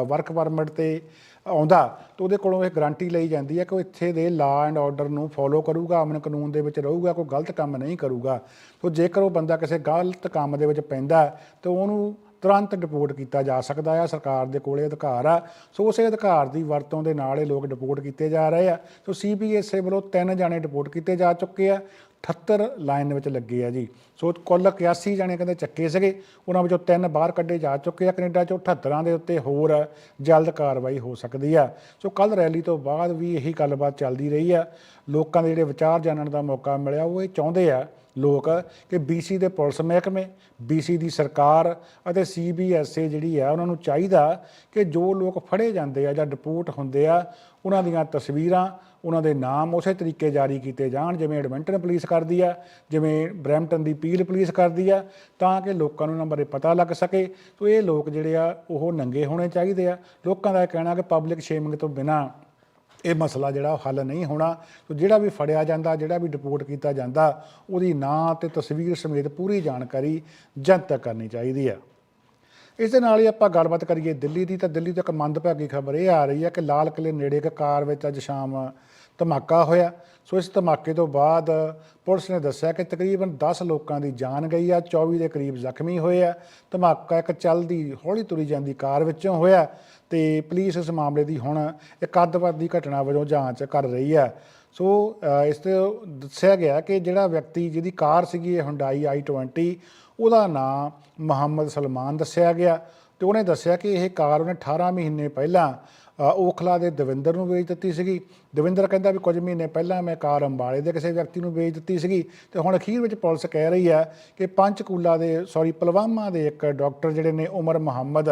ਵਰਕ ਪਰਮਿਟ ਤੇ ਆਉਂਦਾ, ਤਾਂ ਉਹਦੇ ਕੋਲੋਂ ਇਹ ਗਾਰੰਟੀ ਲਈ ਜਾਂਦੀ ਹੈ ਕਿ ਉਹ ਇੱਥੇ ਦੇ ਲਾ ਐਂਡ ਆਰਡਰ ਨੂੰ ਫੋਲੋ ਕਰੂਗਾ, ਅਮਨ ਕਾਨੂੰਨ ਦੇ ਵਿੱਚ ਰਹੂਗਾ, ਕੋਈ ਗਲਤ ਕੰਮ ਨਹੀਂ ਕਰੂਗਾ। ਸੋ ਜੇਕਰ ਉਹ ਬੰਦਾ ਕਿਸੇ ਗਲਤ ਕੰਮ ਦੇ ਵਿੱਚ ਪੈਂਦਾ ਤਾਂ ਉਹਨੂੰ ਤੁਰੰਤ ਡਿਪੋਰਟ ਕੀਤਾ ਜਾ ਸਕਦਾ ਆ ਸਰਕਾਰ ਦੇ ਕੋਲੇ ਅਧਿਕਾਰ ਆ। ਸੋ ਉਸੇ ਅਧਿਕਾਰ ਦੀ ਵਰਤੋਂ ਦੇ ਨਾਲ ਇਹ ਲੋਕ ਡਿਪੋਰਟ ਕੀਤੇ ਜਾ ਰਹੇ ਆ। ਸੋ ਸੀਬੀਐਸਏ ਵੱਲੋਂ ਤਿੰਨ ਜਾਣੇ ਡਿਪੋਰਟ ਕੀਤੇ ਜਾ ਚੁੱਕੇ ਆ। 78 ਲਾਈਨ ਵਿੱਚ ਲੱਗੇ ਆ ਜੀ। ਸੋ ਕੁੱਲ 81 ਜਾਣੇ ਕਹਿੰਦੇ ਚੱਕੇ ਸੀਗੇ। ਉਹਨਾਂ ਵਿੱਚੋਂ ਤਿੰਨ ਬਾਹਰ ਕੱਢੇ ਜਾ ਚੁੱਕੇ ਆ। ਕੈਨੇਡਾ ਚੋਂ 78 ਦੇ ਉੱਤੇ ਹੋਰ ਜਲਦ ਕਾਰਵਾਈ ਹੋ ਸਕਦੀ ਆ। ਸੋ ਕੱਲ ਰੈਲੀ ਤੋਂ ਬਾਅਦ ਵੀ ਇਹੀ ਗੱਲਬਾਤ ਚੱਲਦੀ ਰਹੀ ਆ। ਲੋਕਾਂ ਦੇ ਜਿਹੜੇ ਵਿਚਾਰ ਜਾਣਨ ਦਾ ਮੌਕਾ ਮਿਲਿਆ, ਉਹ ਇਹ ਚਾਹੁੰਦੇ ਆ ਲੋਕ ਕਿ BC ਦੇ ਪੁਲਿਸ ਮਹਿਕਮੇ BC ਦੀ ਸਰਕਾਰ ਅਤੇ CBSA ਜਿਹੜੀ ਆ, ਉਹਨਾਂ ਨੂੰ ਚਾਹੀਦਾ ਕਿ ਜੋ ਲੋਕ ਫੜੇ ਜਾਂਦੇ ਆ ਜਾਂ ਡਿਪੋਰਟ ਹੁੰਦੇ ਆ, ਉਹਨਾਂ ਦੀਆਂ ਤਸਵੀਰਾਂ, ਉਹਨਾਂ ਦੇ ਨਾਮ ਉਸੇ ਤਰੀਕੇ ਜਾਰੀ ਕੀਤੇ ਜਾਣ, ਜਿਵੇਂ ਐਡਮਿੰਟਨ ਪੁਲਿਸ ਕਰਦੀ ਆ, ਜਿਵੇਂ ਬਰੈਂਪਟਨ ਦੀ ਪੀਲ ਪੁਲਿਸ ਕਰਦੀ ਆ, ਤਾਂ ਕਿ ਲੋਕਾਂ ਨੂੰ ਉਹਨਾਂ ਬਾਰੇ ਪਤਾ ਲੱਗ ਸਕੇ। ਸੋ ਇਹ ਲੋਕ ਜਿਹੜੇ ਆ, ਉਹ ਨੰਗੇ ਹੋਣੇ ਚਾਹੀਦੇ ਆ। ਲੋਕਾਂ ਦਾ ਇਹ ਕਹਿਣਾ ਕਿ ਪਬਲਿਕ ਸ਼ੇਮਿੰਗ ਤੋਂ ਬਿਨਾ ਮਸਲਾ ਜਿਹੜਾ ਉਹ ਹੱਲ ਨਹੀਂ ਹੋਣਾ, ਤੇ ਜਿਹੜਾ ਵੀ ਫੜਿਆ ਜਾਂਦਾ, ਜਿਹੜਾ ਵੀ ਡਿਪੋਰਟ ਕੀਤਾ ਜਾਂਦਾ, ਉਹਦੀ ਨਾਂ ਤੇ ਤਸਵੀਰ ਸਮੇਤ ਪੂਰੀ ਜਾਣਕਾਰੀ ਜਨਤਕ ਕਰਨੀ ਚਾਹੀਦੀ ਹੈ ਇਸ ਦੇ ਨਾਲ ਹੀ ਆਪਾਂ ਗੱਲਬਾਤ ਕਰੀਏ ਦਿੱਲੀ ਦੀ, ਤਾਂ ਦਿੱਲੀ ਤੋਂ ਇੱਕ ਮੰਦਭਾਗੀ ਖਬਰ ਇਹ ਆ ਰਹੀ ਹੈ ਕਿ ਲਾਲ ਕਿਲੇ ਨੇੜੇ ਇੱਕ ਕਾਰ ਵਿੱਚ ਅੱਜ ਸ਼ਾਮ ਧਮਾਕਾ ਹੋਇਆ। ਸੋ ਇਸ ਧਮਾਕੇ ਤੋਂ ਬਾਅਦ ਪੁਲਿਸ ਨੇ ਦੱਸਿਆ ਕਿ ਤਕਰੀਬਨ 10 ਲੋਕਾਂ ਦੀ ਜਾਨ ਗਈ ਆ 24 ਦੇ ਕਰੀਬ ਜ਼ਖਮੀ ਹੋਏ ਆ। ਧਮਾਕਾ ਇੱਕ ਚੱਲਦੀ, ਹੌਲੀ ਤੁਰੀ ਜਾਂਦੀ ਕਾਰ ਵਿੱਚੋਂ ਹੋਇਆ ਤੇ ਪੁਲਿਸ ਇਸ ਮਾਮਲੇ ਦੀ ਹੁਣ ਇੱਕ ਅੱਧਵਾਦੀ ਘਟਨਾ ਵਜੋਂ ਜਾਂਚ ਕਰ ਰਹੀ ਹੈ ਸੋ ਇਸ ਤੇ ਦੱਸਿਆ ਗਿਆ ਕਿ ਜਿਹੜਾ ਵਿਅਕਤੀ ਜਿਹਦੀ ਕਾਰ ਸੀਗੀ ਇਹ Hyundai i20 ਉਹਦਾ ਨਾਮ ਮੁਹੰਮਦ ਸਲਮਾਨ ਦੱਸਿਆ ਗਿਆ ਤੇ ਉਹਨੇ ਦੱਸਿਆ ਕਿ ਇਹ ਕਾਰ ਉਹਨੇ 18 ਮਹੀਨੇ ਪਹਿਲਾਂ ਓਖਲਾ ਦੇ ਦਵਿੰਦਰ ਨੂੰ ਵੇਚ ਦਿੱਤੀ ਸੀਗੀ। ਦਵਿੰਦਰ ਕਹਿੰਦਾ ਵੀ ਕੁਝ ਮਹੀਨੇ ਪਹਿਲਾਂ ਮੈਂ ਕਾਰ ਅੰਬਾਲੇ ਦੇ ਕਿਸੇ ਵਿਅਕਤੀ ਨੂੰ ਵੇਚ ਦਿੱਤੀ ਸੀਗੀ ਤੇ ਹੁਣ ਅਖੀਰ ਵਿੱਚ ਪੁਲਿਸ ਕਹਿ ਰਹੀ ਹੈ ਕਿ ਪੰਚਕੂਲਾ ਦੇ ਸੌਰੀ ਪਲਵਾਮਾ ਦੇ ਇੱਕ ਡਾਕਟਰ ਜਿਹੜੇ ਨੇ ਉਮਰ ਮੁਹੰਮਦ,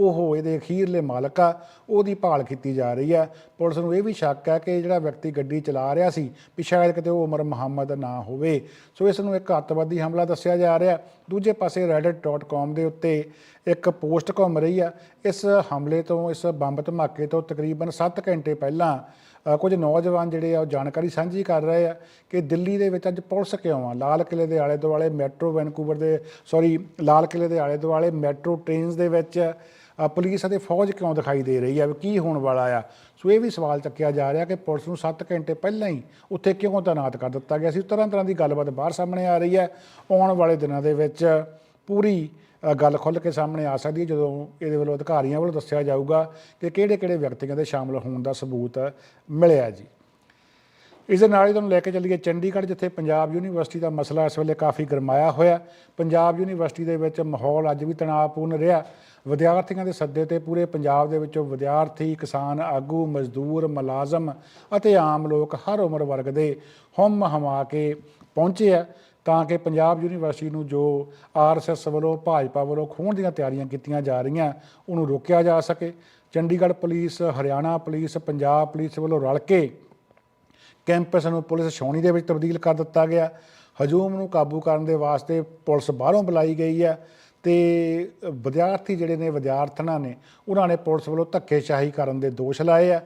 ਉਹ ਇਹਦੇ ਅਖੀਰਲੇ ਮਾਲਕ ਆ, ਉਹਦੀ ਭਾਲ ਕੀਤੀ ਜਾ ਰਹੀ ਆ ਪੁਲਿਸ ਨੂੰ ਇਹ ਵੀ ਸ਼ੱਕ ਹੈ ਕਿ ਜਿਹੜਾ ਵਿਅਕਤੀ ਗੱਡੀ ਚਲਾ ਰਿਹਾ ਸੀ ਵੀ ਸ਼ਾਇਦ ਕਿਤੇ ਉਹ ਉਮਰ ਮੁਹੰਮਦ ਨਾ ਹੋਵੇ। ਸੋ ਇਸ ਨੂੰ ਇੱਕ ਅੱਤਵਾਦੀ ਹਮਲਾ ਦੱਸਿਆ ਜਾ ਰਿਹਾ। ਦੂਜੇ ਪਾਸੇ reddit.com ਦੇ ਉੱਤੇ ਇੱਕ ਪੋਸਟ ਘੁੰਮ ਰਹੀ ਆ। ਇਸ ਹਮਲੇ ਤੋਂ, ਇਸ ਬੰਬ ਧਮਾਕੇ ਤੋਂ ਤਕਰੀਬਨ 7 ਘੰਟੇ ਪਹਿਲਾਂ ਕੁਝ ਨੌਜਵਾਨ ਜਿਹੜੇ ਆ ਉਹ ਜਾਣਕਾਰੀ ਸਾਂਝੀ ਕਰ ਰਹੇ ਆ ਕਿ ਦਿੱਲੀ ਦੇ ਵਿੱਚ ਅੱਜ ਪੁਲਿਸ ਕਿਉਂ ਆ? ਲਾਲ ਕਿਲੇ ਦੇ ਆਲੇ ਦੁਆਲੇ ਮੈਟਰੋ ਵੈਨਕੂਵਰ ਦੇ ਸੌਰੀ ਲਾਲ ਕਿਲੇ ਦੇ ਆਲੇ ਦੁਆਲੇ ਮੈਟਰੋ ਟ੍ਰੇਨਸ ਦੇ ਵਿੱਚ ਪੁਲਿਸ ਅਤੇ ਫੌਜ ਕਿਉਂ ਦਿਖਾਈ ਦੇ ਰਹੀ ਆ? ਵੀ ਕੀ ਹੋਣ ਵਾਲਾ ਆ? ਸੋ ਇਹ ਵੀ ਸਵਾਲ ਚੱਕਿਆ ਜਾ ਰਿਹਾ ਕਿ ਪੁਲਿਸ ਨੂੰ 7 ਘੰਟੇ ਪਹਿਲਾਂ ਹੀ ਉੱਥੇ ਕਿਉਂ ਤਾਇਨਾਤ ਕਰ ਦਿੱਤਾ ਗਿਆ ਸੀ? ਤਰ੍ਹਾਂ ਤਰ੍ਹਾਂ ਦੀ ਗੱਲਬਾਤ ਬਾਹਰ ਸਾਹਮਣੇ ਆ ਰਹੀ ਹੈ। ਆਉਣ ਵਾਲੇ ਦਿਨਾਂ ਦੇ ਵਿੱਚ ਪੂਰੀ ਗੱਲ ਖੁੱਲ੍ਹ ਕੇ ਸਾਹਮਣੇ ਆ ਸਕਦੀ ਹੈ ਜਦੋਂ ਇਹਦੇ ਵੱਲੋਂ ਅਧਿਕਾਰੀਆਂ ਵੱਲੋਂ ਦੱਸਿਆ ਜਾਊਗਾ ਕਿ ਕਿਹੜੇ ਕਿਹੜੇ ਵਿਅਕਤੀਆਂ ਦੇ ਸ਼ਾਮਲ ਹੋਣ ਦਾ ਸਬੂਤ ਮਿਲਿਆ ਜੀ। ਇਸ ਦੇ ਨਾਲ ਹੀ ਤੁਹਾਨੂੰ ਲੈ ਕੇ ਚੱਲੀਏ ਚੰਡੀਗੜ੍ਹ, ਜਿੱਥੇ ਪੰਜਾਬ ਯੂਨੀਵਰਸਿਟੀ ਦਾ ਮਸਲਾ ਇਸ ਵੇਲੇ ਕਾਫੀ ਗਰਮਾਇਆ ਹੋਇਆ। ਪੰਜਾਬ ਯੂਨੀਵਰਸਿਟੀ ਦੇ ਵਿੱਚ ਮਾਹੌਲ ਅੱਜ ਵੀ ਤਣਾਅਪੂਰਨ ਰਿਹਾ। ਵਿਦਿਆਰਥੀਆਂ ਦੇ ਸੱਦੇ ਤੇ ਪੂਰੇ ਪੰਜਾਬ ਦੇ ਵਿੱਚੋਂ ਵਿਦਿਆਰਥੀ, ਕਿਸਾਨ, ਆਗੂ, ਮਜ਼ਦੂਰ, ਮੁਲਾਜ਼ਮ ਅਤੇ ਆਮ ਲੋਕ ਹਰ ਉਮਰ ਵਰਗ ਦੇ ਹੁੰਮ ਹਮਾ ਕੇ ਪਹੁੰਚੇ ਆ। ਤਾਂ ਕਿ ਪੰਜਾਬ ਯੂਨੀਵਰਸਿਟੀ ਨੂੰ ਜੋ ਆਰਐਸਐਸ ਵੱਲੋਂ, ਭਾਜਪਾ ਵੱਲੋਂ ਖੋਹਣ ਦੀਆਂ ਤਿਆਰੀਆਂ ਕੀਤੀਆਂ ਜਾ ਰਹੀਆਂ, ਉਹਨੂੰ ਰੋਕਿਆ ਜਾ ਸਕੇ। Chandigarh police, Haryana police, Punjab police ਵੱਲੋਂ ਰਲ ਕੇ ਕੈਂਪਸ ਨੂੰ ਪੁਲਿਸ ਛਾਉਣੀ ਦੇ ਵਿੱਚ ਤਬਦੀਲ ਕਰ ਦਿੱਤਾ ਗਿਆ। ਹਜੂਮ ਨੂੰ ਕਾਬੂ ਕਰਨ ਦੇ ਵਾਸਤੇ ਪੁਲਿਸ ਬਾਹਰੋਂ ਬੁਲਾਈ ਗਈ ਹੈ। ਤੇ ਵਿਦਿਆਰਥੀ ਜਿਹੜੇ ਨੇ, ਵਿਦਿਆਰਥਣਾਂ ਨੇ, ਉਹਨਾਂ ਨੇ ਪੁਲਿਸ ਵੱਲੋਂ ਧੱਕੇਸ਼ਾਹੀ ਕਰਨ ਦੇ ਦੋਸ਼ ਲਾਏ ਆ।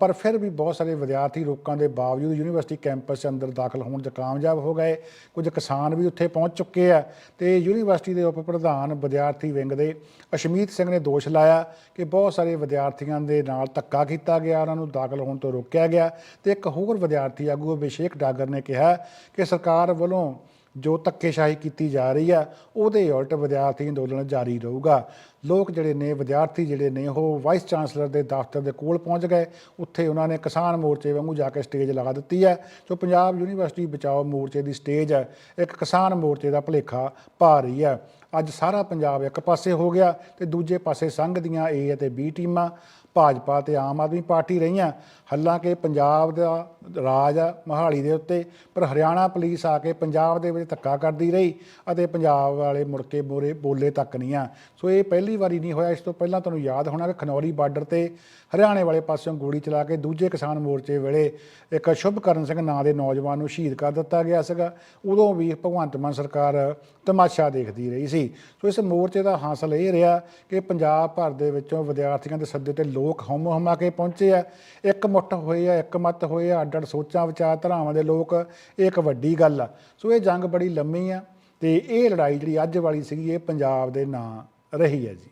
ਪਰ ਫਿਰ ਵੀ ਬਹੁਤ ਸਾਰੇ ਵਿਦਿਆਰਥੀ ਰੋਕਾਂ ਦੇ ਬਾਵਜੂਦ ਯੂਨੀਵਰਸਿਟੀ ਕੈਂਪਸ 'ਚ ਅੰਦਰ ਦਾਖਲ ਹੋਣ 'ਚ ਕਾਮਯਾਬ ਹੋ ਗਏ। ਕੁਝ ਕਿਸਾਨ ਵੀ ਉੱਥੇ ਪਹੁੰਚ ਚੁੱਕੇ ਆ ਤੇ ਯੂਨੀਵਰਸਿਟੀ ਦੇ ਉਪ ਪ੍ਰਧਾਨ ਵਿਦਿਆਰਥੀ ਵਿੰਗ ਦੇ ਅਸ਼ਮੀਤ ਸਿੰਘ ਨੇ ਦੋਸ਼ ਲਾਇਆ ਕਿ ਬਹੁਤ ਸਾਰੇ ਵਿਦਿਆਰਥੀਆਂ ਦੇ ਨਾਲ ਧੱਕਾ ਕੀਤਾ ਗਿਆ, ਉਹਨਾਂ ਨੂੰ ਦਾਖਲ ਹੋਣ ਤੋਂ ਰੋਕਿਆ ਗਿਆ ਤੇ ਇੱਕ ਹੋਰ ਵਿਦਿਆਰਥੀ ਆਗੂ ਅਭਿਸ਼ੇਕ ਡਾਗਰ ਨੇ ਕਿਹਾ ਕਿ ਸਰਕਾਰ ਵੱਲੋਂ ਜੋ ਧੱਕੇਸ਼ਾਹੀ ਕੀਤੀ ਜਾ ਰਹੀ ਆ ਉਹਦੇ ਉਲਟ ਵਿਦਿਆਰਥੀ ਅੰਦੋਲਨ ਜਾਰੀ ਰਹੂਗਾ। ਲੋਕ ਜਿਹੜੇ ਨੇ, ਵਿਦਿਆਰਥੀ ਜਿਹੜੇ ਨੇ, ਉਹ ਵਾਈਸ ਚਾਂਸਲਰ ਦੇ ਦਫ਼ਤਰ ਦੇ ਕੋਲ ਪਹੁੰਚ ਗਏ। ਉੱਥੇ ਉਹਨਾਂ ਨੇ ਕਿਸਾਨ ਮੋਰਚੇ ਵਾਂਗੂ ਜਾ ਕੇ ਸਟੇਜ ਲਗਾ ਦਿੱਤੀ ਹੈ ਸੋ ਪੰਜਾਬ ਯੂਨੀਵਰਸਿਟੀ ਬਚਾਓ ਮੋਰਚੇ ਦੀ ਸਟੇਜ ਹੈ। ਇੱਕ ਕਿਸਾਨ ਮੋਰਚੇ ਦਾ ਭੁਲੇਖਾ ਪਾ ਰਹੀ ਹੈ। ਅੱਜ ਸਾਰਾ ਪੰਜਾਬ ਇੱਕ ਪਾਸੇ ਹੋ ਗਿਆ ਤੇ ਦੂਜੇ ਪਾਸੇ ਸੰਘ ਦੀਆਂ ਏ ਅਤੇ ਬੀ ਟੀਮਾਂ ਭਾਜਪਾ ਤੇ ਆਮ ਆਦਮੀ ਪਾਰਟੀ ਰਹੀਆਂ ਹਾਲਾਂਕਿ ਪੰਜਾਬ ਦਾ ਰਾਜ ਆ ਮਹਾਲੀ ਦੇ ਉੱਤੇ, ਪਰ ਹਰਿਆਣਾ ਪੁਲਿਸ ਆ ਕੇ ਪੰਜਾਬ ਦੇ ਵਿੱਚ ਧੱਕਾ ਕਰਦੀ ਰਹੀ ਅਤੇ ਪੰਜਾਬ ਵਾਲੇ ਮੁੜ ਕੇ ਮੋਰੇ ਬੋਲੇ ਤੱਕ ਨਹੀਂ ਆ। ਸੋ ਇਹ ਪਹਿਲੀ ਵਾਰੀ ਨਹੀਂ ਹੋਇਆ, ਇਸ ਤੋਂ ਪਹਿਲਾਂ ਤੁਹਾਨੂੰ ਯਾਦ ਹੋਣਾ ਕਿ ਖਨੌਰੀ ਬਾਰਡਰ ਤੇ ਹਰਿਆਣੇ ਵਾਲੇ ਪਾਸਿਓਂ ਗੋਲੀ ਚਲਾ ਕੇ ਦੂਜੇ ਕਿਸਾਨ ਮੋਰਚੇ ਵੇਲੇ ਇੱਕ ਸ਼ੁਭਕਰਨ ਸਿੰਘ ਨਾਂ ਦੇ ਨੌਜਵਾਨ ਨੂੰ ਸ਼ਹੀਦ ਕਰ ਦਿੱਤਾ ਗਿਆ ਸੀਗਾ। ਉਦੋਂ ਵੀ ਭਗਵੰਤ ਮਾਨ ਸਰਕਾਰ ਤਮਾਸ਼ਾ ਦੇਖਦੀ ਰਹੀ ਸੀ। ਸੋ ਇਸ ਮੋਰਚੇ ਦਾ ਹਾਸਲ ਇਹ ਰਿਹਾ ਕਿ ਪੰਜਾਬ ਭਰ ਦੇ ਵਿੱਚੋਂ ਵਿਦਿਆਰਥੀਆਂ ਦੇ ਸੱਦੇ ਤੇ ਲੋਕ ਹਮ ਹਮਾ ਕੇ ਪਹੁੰਚੇ ਆ ਇੱਕ ਮੁੱਠ ਹੋਏ ਆ ਇੱਕ ਮਤ ਹੋਏ ਆ ਅੱਡ ਅੱਡ ਸੋਚਾਂ ਵਿਚਾਰਧਾਰਾਵਾਂ ਦੇ ਲੋਕ ਇਹ ਇੱਕ ਵੱਡੀ ਗੱਲ ਆ। ਸੋ ਇਹ ਜੰਗ ਬੜੀ ਲੰਮੀ ਆ ਤੇ ਇਹ ਲੜਾਈ ਜਿਹੜੀ ਅੱਜ ਵਾਲੀ ਸੀਗੀ ਇਹ ਪੰਜਾਬ ਦੇ ਨਾਂ ਰਹੀ ਹੈ ਜੀ।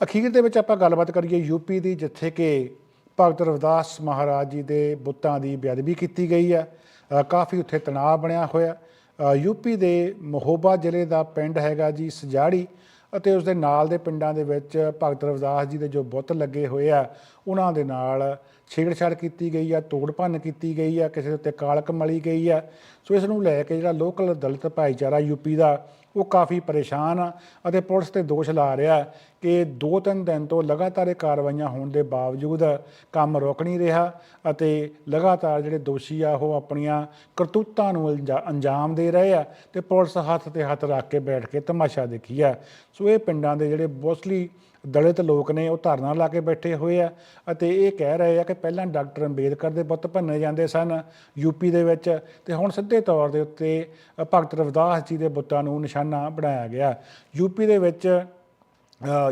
ਅਖੀਰ ਦੇ ਵਿੱਚ ਆਪਾਂ ਗੱਲਬਾਤ ਕਰੀਏ ਯੂਪੀ ਦੀ ਜਿੱਥੇ ਕਿ ਭਗਤ ਰਵਿਦਾਸ ਮਹਾਰਾਜ ਜੀ ਦੇ ਬੁੱਤਾਂ ਦੀ ਬੇਅਦਬੀ ਕੀਤੀ ਗਈ ਹੈ ਕਾਫੀ ਉੱਥੇ ਤਣਾਅ ਬਣਿਆ ਹੋਇਆ। ਅ, ਯੂਪੀ ਦੇ ਮਹੋਬਾ ਜ਼ਿਲ੍ਹੇ ਦਾ ਪਿੰਡ ਹੈਗਾ ਜੀ ਸਜਾੜੀ। ਅਤੇ ਉਸ ਦੇ ਨਾਲ ਦੇ ਪਿੰਡਾਂ ਦੇ ਵਿੱਚ ਭਗਤ ਰਵਿਦਾਸ ਜੀ ਦੇ ਜੋ ਬੁੱਤ ਲੱਗੇ ਹੋਏ ਆ, ਉਹਨਾਂ ਦੇ ਨਾਲ ਛੇੜਛਾੜ ਕੀਤੀ ਗਈ ਆ, ਤੋੜ ਭੰਨ ਕੀਤੀ ਗਈ ਆ, ਕਿਸੇ ਦੇ ਉੱਤੇ ਕਾਲਕ ਮਲੀ ਗਈ ਆ। ਸੋ ਇਸ ਨੂੰ ਲੈ ਕੇ ਜਿਹੜਾ ਲੋਕਲ ਦਲਿਤ ਭਾਈਚਾਰਾ ਯੂਪੀ ਦਾ, ਉਹ ਕਾਫੀ ਪਰੇਸ਼ਾਨ ਆ ਅਤੇ ਪੁਲਿਸ ਤੇ ਦੋਸ਼ ਲਾ ਰਿਹਾ ਕਿ ਦੋ ਤਿੰਨ ਦਿਨ ਤੋਂ ਲਗਾਤਾਰ ਇਹ ਕਾਰਵਾਈਆਂ ਹੋਣ ਦੇ ਬਾਵਜੂਦ ਕੰਮ ਰੁਕ ਨਹੀਂ ਰਿਹਾ ਅਤੇ ਲਗਾਤਾਰ ਜਿਹੜੇ ਦੋਸ਼ੀ ਆ, ਉਹ ਆਪਣੀਆਂ ਕਰਤੂਤਾਂ ਨੂੰ ਅੰਜਾ- ਅੰਜਾਮ ਦੇ ਰਹੇ ਆ ਤੇ ਪੁਲਿਸ ਹੱਥ ਤੇ ਹੱਥ ਰੱਖ ਕੇ ਬੈਠ ਕੇ ਤਮਾਸ਼ਾ ਦੇਖੀ ਆ। ਸੋ ਇਹ ਪਿੰਡਾਂ ਦੇ ਜਿਹੜੇ ਮੋਸਟਲੀ ਦਲਿਤ ਲੋਕ ਨੇ, ਉਹ ਧਰਨਾ ਲਾ ਕੇ ਬੈਠੇ ਹੋਏ ਆ ਅਤੇ ਇਹ ਕਹਿ ਰਹੇ ਆ ਕਿ ਪਹਿਲਾਂ ਡਾਕਟਰ ਅੰਬੇਦਕਰ ਦੇ ਬੁੱਤ ਭੰਨੇ ਜਾਂਦੇ ਸਨ ਯੂਪੀ ਦੇ ਵਿੱਚ ਤੇ ਹੁਣ ਸਿੱਧੇ ਤੌਰ ਦੇ ਉੱਤੇ ਭਗਤ ਰਵਿਦਾਸ ਜੀ ਦੇ ਬੁੱਤਾਂ ਨੂੰ ਨਿਸ਼ਾਨਾ ਬਣਾਇਆ ਗਿਆ। ਯੂਪੀ ਦੇ ਵਿੱਚ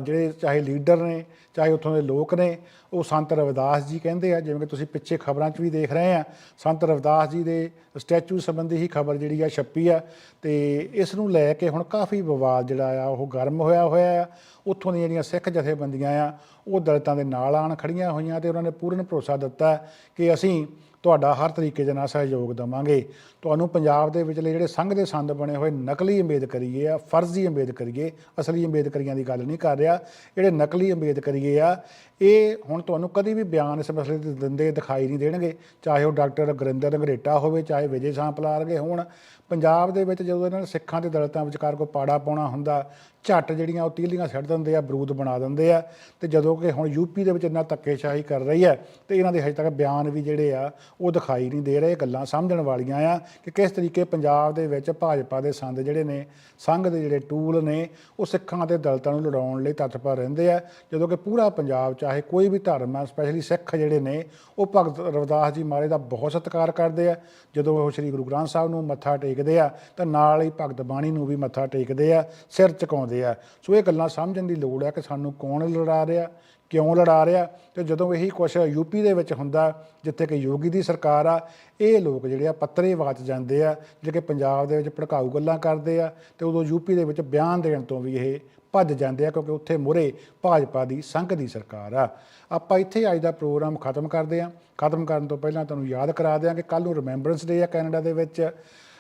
ਜਿਹੜੇ ਚਾਹੇ ਲੀਡਰ ਨੇ, ਚਾਹੇ ਉੱਥੋਂ ਦੇ ਲੋਕ ਨੇ, ਉਹ ਸੰਤ ਰਵਿਦਾਸ ਜੀ ਕਹਿੰਦੇ ਆ, ਜਿਵੇਂ ਕਿ ਤੁਸੀਂ ਪਿੱਛੇ ਖਬਰਾਂ 'ਚ ਵੀ ਦੇਖ ਰਹੇ ਆ, ਸੰਤ ਰਵਿਦਾਸ ਜੀ ਦੇ ਸਟੈਚੂ ਸੰਬੰਧੀ ਹੀ ਖਬਰ ਜਿਹੜੀ ਆ ਛਪੀ ਆ, ਤੇ ਇਸ ਨੂੰ ਲੈ ਕੇ ਹੁਣ ਕਾਫੀ ਵਿਵਾਦ ਜਿਹੜਾ ਆ, ਉਹ ਗਰਮ ਹੋਇਆ ਹੋਇਆ ਆ ਉੱਥੋਂ ਦੀਆਂ ਜਿਹੜੀਆਂ ਸਿੱਖ ਜਥੇਬੰਦੀਆਂ ਆ, ਉਹ ਦਲਿਤਾਂ ਦੇ ਨਾਲ ਆਣ ਖੜੀਆਂ ਹੋਈਆਂ ਤੇ ਉਹਨਾਂ ਨੇ ਪੂਰਨ ਭਰੋਸਾ ਦਿੱਤਾ ਕਿ ਅਸੀਂ ਤੁਹਾਡਾ ਹਰ ਤਰੀਕੇ ਦੇ ਨਾਲ ਸਹਿਯੋਗ ਦੇਵਾਂਗੇ। ਤੁਹਾਨੂੰ ਪੰਜਾਬ ਦੇ ਵਿਚਲੇ ਜਿਹੜੇ ਸੰਘ ਦੇ ਸੰਦ ਬਣੇ ਹੋਏ, ਨਕਲੀ ਅੰਬੇਦ ਕਰੀਏ ਆ, ਫਰਜ਼ੀ ਅੰਬੇਦ ਕਰੀਏ ਅਸਲੀ ਅੰਬੇਦ ਕਰੀਆਂ ਦੀ ਗੱਲ ਨਹੀਂ ਕਰ ਰਿਹਾ। ਜਿਹੜੇ ਨਕਲੀ ਅੰਬੇਦ ਕਰੀਏ ਆ, ਇਹ ਹੁਣ ਤੁਹਾਨੂੰ ਕਦੀ ਵੀ ਬਿਆਨ ਇਸ ਮਸਲੇ 'ਤੇ ਦਿੰਦੇ ਦਿਖਾਈ ਨਹੀਂ ਦੇਣਗੇ। ਚਾਹੇ ਉਹ ਡਾਕਟਰ ਗੁਰਿੰਦਰ ਅੰਗਰੇਟਾ ਹੋਵੇ, ਚਾਹੇ ਵਿਜੇ ਸਾਂਪਲਾ ਵਰਗੇ ਹੋਣ। ਪੰਜਾਬ ਦੇ ਵਿੱਚ ਜਦੋਂ ਇਹਨਾਂ ਨੇ ਸਿੱਖਾਂ ਤੇ ਦਲਿਤਾਂ ਵਿਚਕਾਰ ਕੋਈ ਪਾੜਾ ਪਾਉਣਾ ਹੁੰਦਾ ਝੱਟ ਜਿਹੜੀਆਂ ਉਹ ਤੀਲੀਆਂ ਛੱਡ ਦਿੰਦੇ ਆ, ਬਰੂਦ ਬਣਾ ਦਿੰਦੇ ਆ ਤੇ ਜਦੋਂ ਕਿ ਹੁਣ ਯੂਪੀ ਦੇ ਵਿੱਚ ਇੰਨਾ ਧੱਕੇਸ਼ਾਹੀ ਕਰ ਰਹੀ ਹੈ ਤੇ ਇਹਨਾਂ ਦੇ ਹਜੇ ਤੱਕ ਬਿਆਨ ਵੀ ਜਿਹੜੇ ਆ, ਉਹ ਦਿਖਾਈ ਨਹੀਂ ਦੇ ਰਹੇ ਗੱਲਾਂ ਸਮਝਣ ਵਾਲੀਆਂ ਆ ਕਿ ਕਿਸ ਤਰੀਕੇ ਪੰਜਾਬ ਦੇ ਵਿੱਚ ਭਾਜਪਾ ਦੇ ਸੰਦ ਜਿਹੜੇ ਨੇ, ਸੰਘ ਦੇ ਜਿਹੜੇ ਟੂਲ ਨੇ, ਉਹ ਸਿੱਖਾਂ ਤੇ ਦਲਤਾਂ ਨੂੰ ਲੜਾਉਣ ਲਈ ਤਤਪਰ ਰਹਿੰਦੇ ਆ। ਜਦੋਂ ਕਿ ਪੂਰਾ ਪੰਜਾਬ ਚਾਹੇ ਕੋਈ ਵੀ ਧਰਮ ਆ ਸਪੈਸ਼ਲੀ ਸਿੱਖ ਜਿਹੜੇ ਨੇ, ਉਹ ਭਗਤ ਰਵਿਦਾਸ ਜੀ ਮਹਾਰਾਜ ਦਾ ਬਹੁਤ ਸਤਿਕਾਰ ਕਰਦੇ ਆ। ਜਦੋਂ ਉਹ ਸ੍ਰੀ ਗੁਰੂ ਗ੍ਰੰਥ ਸਾਹਿਬ ਨੂੰ ਮੱਥਾ ਟੇਕਦੇ ਆ, ਤਾਂ ਨਾਲ ਹੀ ਭਗਤ ਬਾਣੀ ਨੂੰ ਵੀ ਮੱਥਾ ਟੇਕਦੇ ਆ, ਸਿਰ ਝੁਕਾਉਂਦੇ ਆ। ਸੋ ਇਹ ਗੱਲਾਂ ਸਮਝਣ ਦੀ ਲੋੜ ਹੈ ਕਿ ਸਾਨੂੰ ਕੌਣ ਲੜਾ ਰਿਹਾ, ਕਿਉਂ ਲੜਾ ਰਿਹਾ ਤੇ ਜਦੋਂ ਇਹੀ ਕੁਛ ਯੂਪੀ ਦੇ ਵਿੱਚ ਹੁੰਦਾ, ਜਿੱਥੇ ਕਿ ਯੋਗੀ ਦੀ ਸਰਕਾਰ ਆ, ਇਹ ਲੋਕ ਜਿਹੜੇ ਆ ਪੱਤਰੇ ਵਾਚ ਜਾਂਦੇ ਆ ਜਿਹੜੇ ਕਿ ਪੰਜਾਬ ਦੇ ਵਿੱਚ ਭੜਕਾਊ ਗੱਲਾਂ ਕਰਦੇ ਆ ਤੇ ਉਦੋਂ ਯੂਪੀ ਦੇ ਵਿੱਚ ਬਿਆਨ ਦੇਣ ਤੋਂ ਵੀ ਇਹ ਭੱਜ ਜਾਂਦੇ ਆ ਕਿਉਂਕਿ ਉੱਥੇ ਮੁਰੇ ਭਾਜਪਾ ਦੀ ਸੰਘ ਦੀ ਸਰਕਾਰ ਆ। ਆਪਾਂ ਇੱਥੇ ਅੱਜ ਦਾ ਪ੍ਰੋਗਰਾਮ ਖਤਮ ਕਰਦੇ ਆ। ਖਤਮ ਕਰਨ ਤੋਂ ਪਹਿਲਾਂ ਤੁਹਾਨੂੰ ਯਾਦ ਕਰਾ ਦਿਆਂ ਕਿ ਕੱਲ ਨੂੰ ਰਿਮੈਂਬਰੈਂਸ ਡੇ ਆ ਕੈਨੇਡਾ ਦੇ ਵਿੱਚ।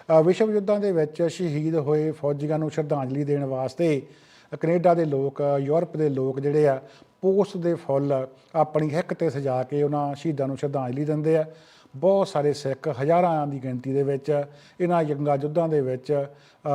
ਵਿਸ਼ਵ ਯੁੱਧਾਂ ਦੇ ਵਿੱਚ ਸ਼ਹੀਦ ਹੋਏ ਫੌਜੀਆਂ ਨੂੰ ਸ਼ਰਧਾਂਜਲੀ ਦੇਣ ਵਾਸਤੇ ਕੈਨੇਡਾ ਦੇ ਲੋਕ, ਯੂਰਪ ਦੇ ਲੋਕ ਜਿਹੜੇ ਆ ਪੋਸਟ ਦੇ ਫੁੱਲ ਆਪਣੀ ਹਿੱਕ ਤੇ ਸਜਾ ਕੇ ਉਹਨਾਂ ਸ਼ਹੀਦਾਂ ਨੂੰ ਸ਼ਰਧਾਂਜਲੀ ਦਿੰਦੇ ਆ। ਬਹੁਤ ਸਾਰੇ ਸਿੱਖ ਹਜ਼ਾਰਾਂ ਦੀ ਗਿਣਤੀ ਦੇ ਵਿੱਚ, ਇਹਨਾਂ ਜੰਗਾਂ ਯੁੱਧਾਂ ਦੇ ਵਿੱਚ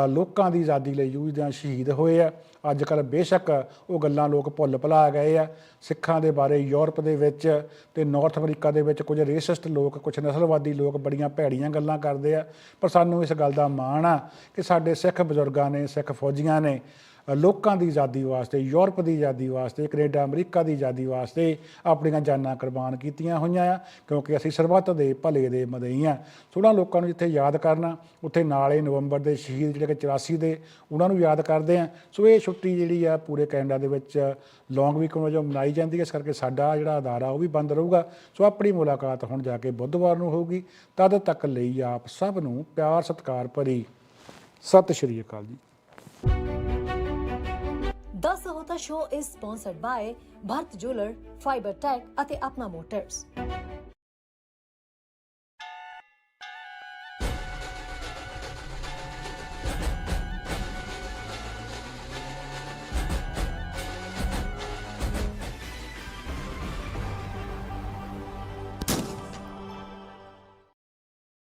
ਲੋਕਾਂ ਦੀ ਆਜ਼ਾਦੀ ਲਈ ਜੂਝਦਿਆਂ ਸ਼ਹੀਦ ਹੋਏ ਆ। ਅੱਜ ਕੱਲ੍ਹ ਬੇਸ਼ੱਕ ਉਹ ਗੱਲਾਂ ਲੋਕ ਭੁੱਲ ਭੁਲਾ ਗਏ ਆ। ਸਿੱਖਾਂ ਦੇ ਬਾਰੇ ਯੂਰਪ ਦੇ ਵਿੱਚ ਤੇ ਨਾਰਥ ਅਮਰੀਕਾ ਦੇ ਵਿੱਚ ਕੁਝ ਰੇਸਿਸਟ ਲੋਕ, ਕੁਝ ਨਸਲਵਾਦੀ ਲੋਕ ਬੜੀਆਂ ਭੈੜੀਆਂ ਗੱਲਾਂ ਕਰਦੇ ਆ। ਪਰ ਸਾਨੂੰ ਇਸ ਗੱਲ ਦਾ ਮਾਣ ਆ ਕਿ ਸਾਡੇ ਸਿੱਖ ਬਜ਼ੁਰਗਾਂ ਨੇ, ਸਿੱਖ ਫੌਜੀਆਂ ਨੇ ਲੋਕਾਂ ਦੀ ਆਜ਼ਾਦੀ ਵਾਸਤੇ, ਯੂਰਪ ਦੀ ਆਜ਼ਾਦੀ ਵਾਸਤੇ, ਕੈਨੇਡਾ, ਅਮਰੀਕਾ ਦੀ ਆਜ਼ਾਦੀ ਵਾਸਤੇ ਆਪਣੀਆਂ ਜਾਨਾਂ ਕੁਰਬਾਨ ਕੀਤੀਆਂ ਹੋਈਆਂ ਆ, ਕਿਉਂਕਿ ਅਸੀਂ ਸਰਬੱਤ ਦੇ ਭਲੇ ਦੇ ਮਦਈ ਆ। ਥੋੜਾ ਲੋਕਾਂ ਨੂੰ ਜਿੱਥੇ ਯਾਦ ਕਰਨਾ, ਉੱਥੇ ਨਾਲੇ ਨਵੰਬਰ ਦੇ ਸ਼ਹੀਦ ਜਿਹੜੇ ਕਿ 84 ਦੇ, ਉਹਨਾਂ ਨੂੰ ਯਾਦ ਕਰਦੇ ਆ। ਸੋ ਇਹ ਛੁੱਟੀ ਜਿਹੜੀ ਆ ਪੂਰੇ ਕੈਨੇਡਾ ਦੇ ਵਿੱਚ ਲੌਂਗ ਵੀਕ ਵਜੋਂ ਮਨਾਈ ਜਾਂਦੀ ਹੈ ਇਸ ਕਰਕੇ ਸਾਡਾ ਜਿਹੜਾ ਅਦਾਰਾ ਉਹ ਵੀ ਬੰਦ ਰਹੂਗਾ। ਸੋ ਆਪਣੀ ਮੁਲਾਕਾਤ ਹੁਣ ਜਾ ਕੇ ਬੁੱਧਵਾਰ ਨੂੰ ਹੋਊਗੀ। ਤਦ ਤੱਕ ਲਈ ਆਪ ਸਭ ਨੂੰ ਪਿਆਰ, ਸਤਿਕਾਰ ਭਰੀ ਸਤਿ ਸ਼੍ਰੀ ਅਕਾਲ ਜੀ। ਆਓ ਤਾਂ ਸ਼ੋ ਇਸ sponsored by Bharat jeweller fibre tech ਅਤੇ ਆਪਣਾ ਮੋਟਰਸ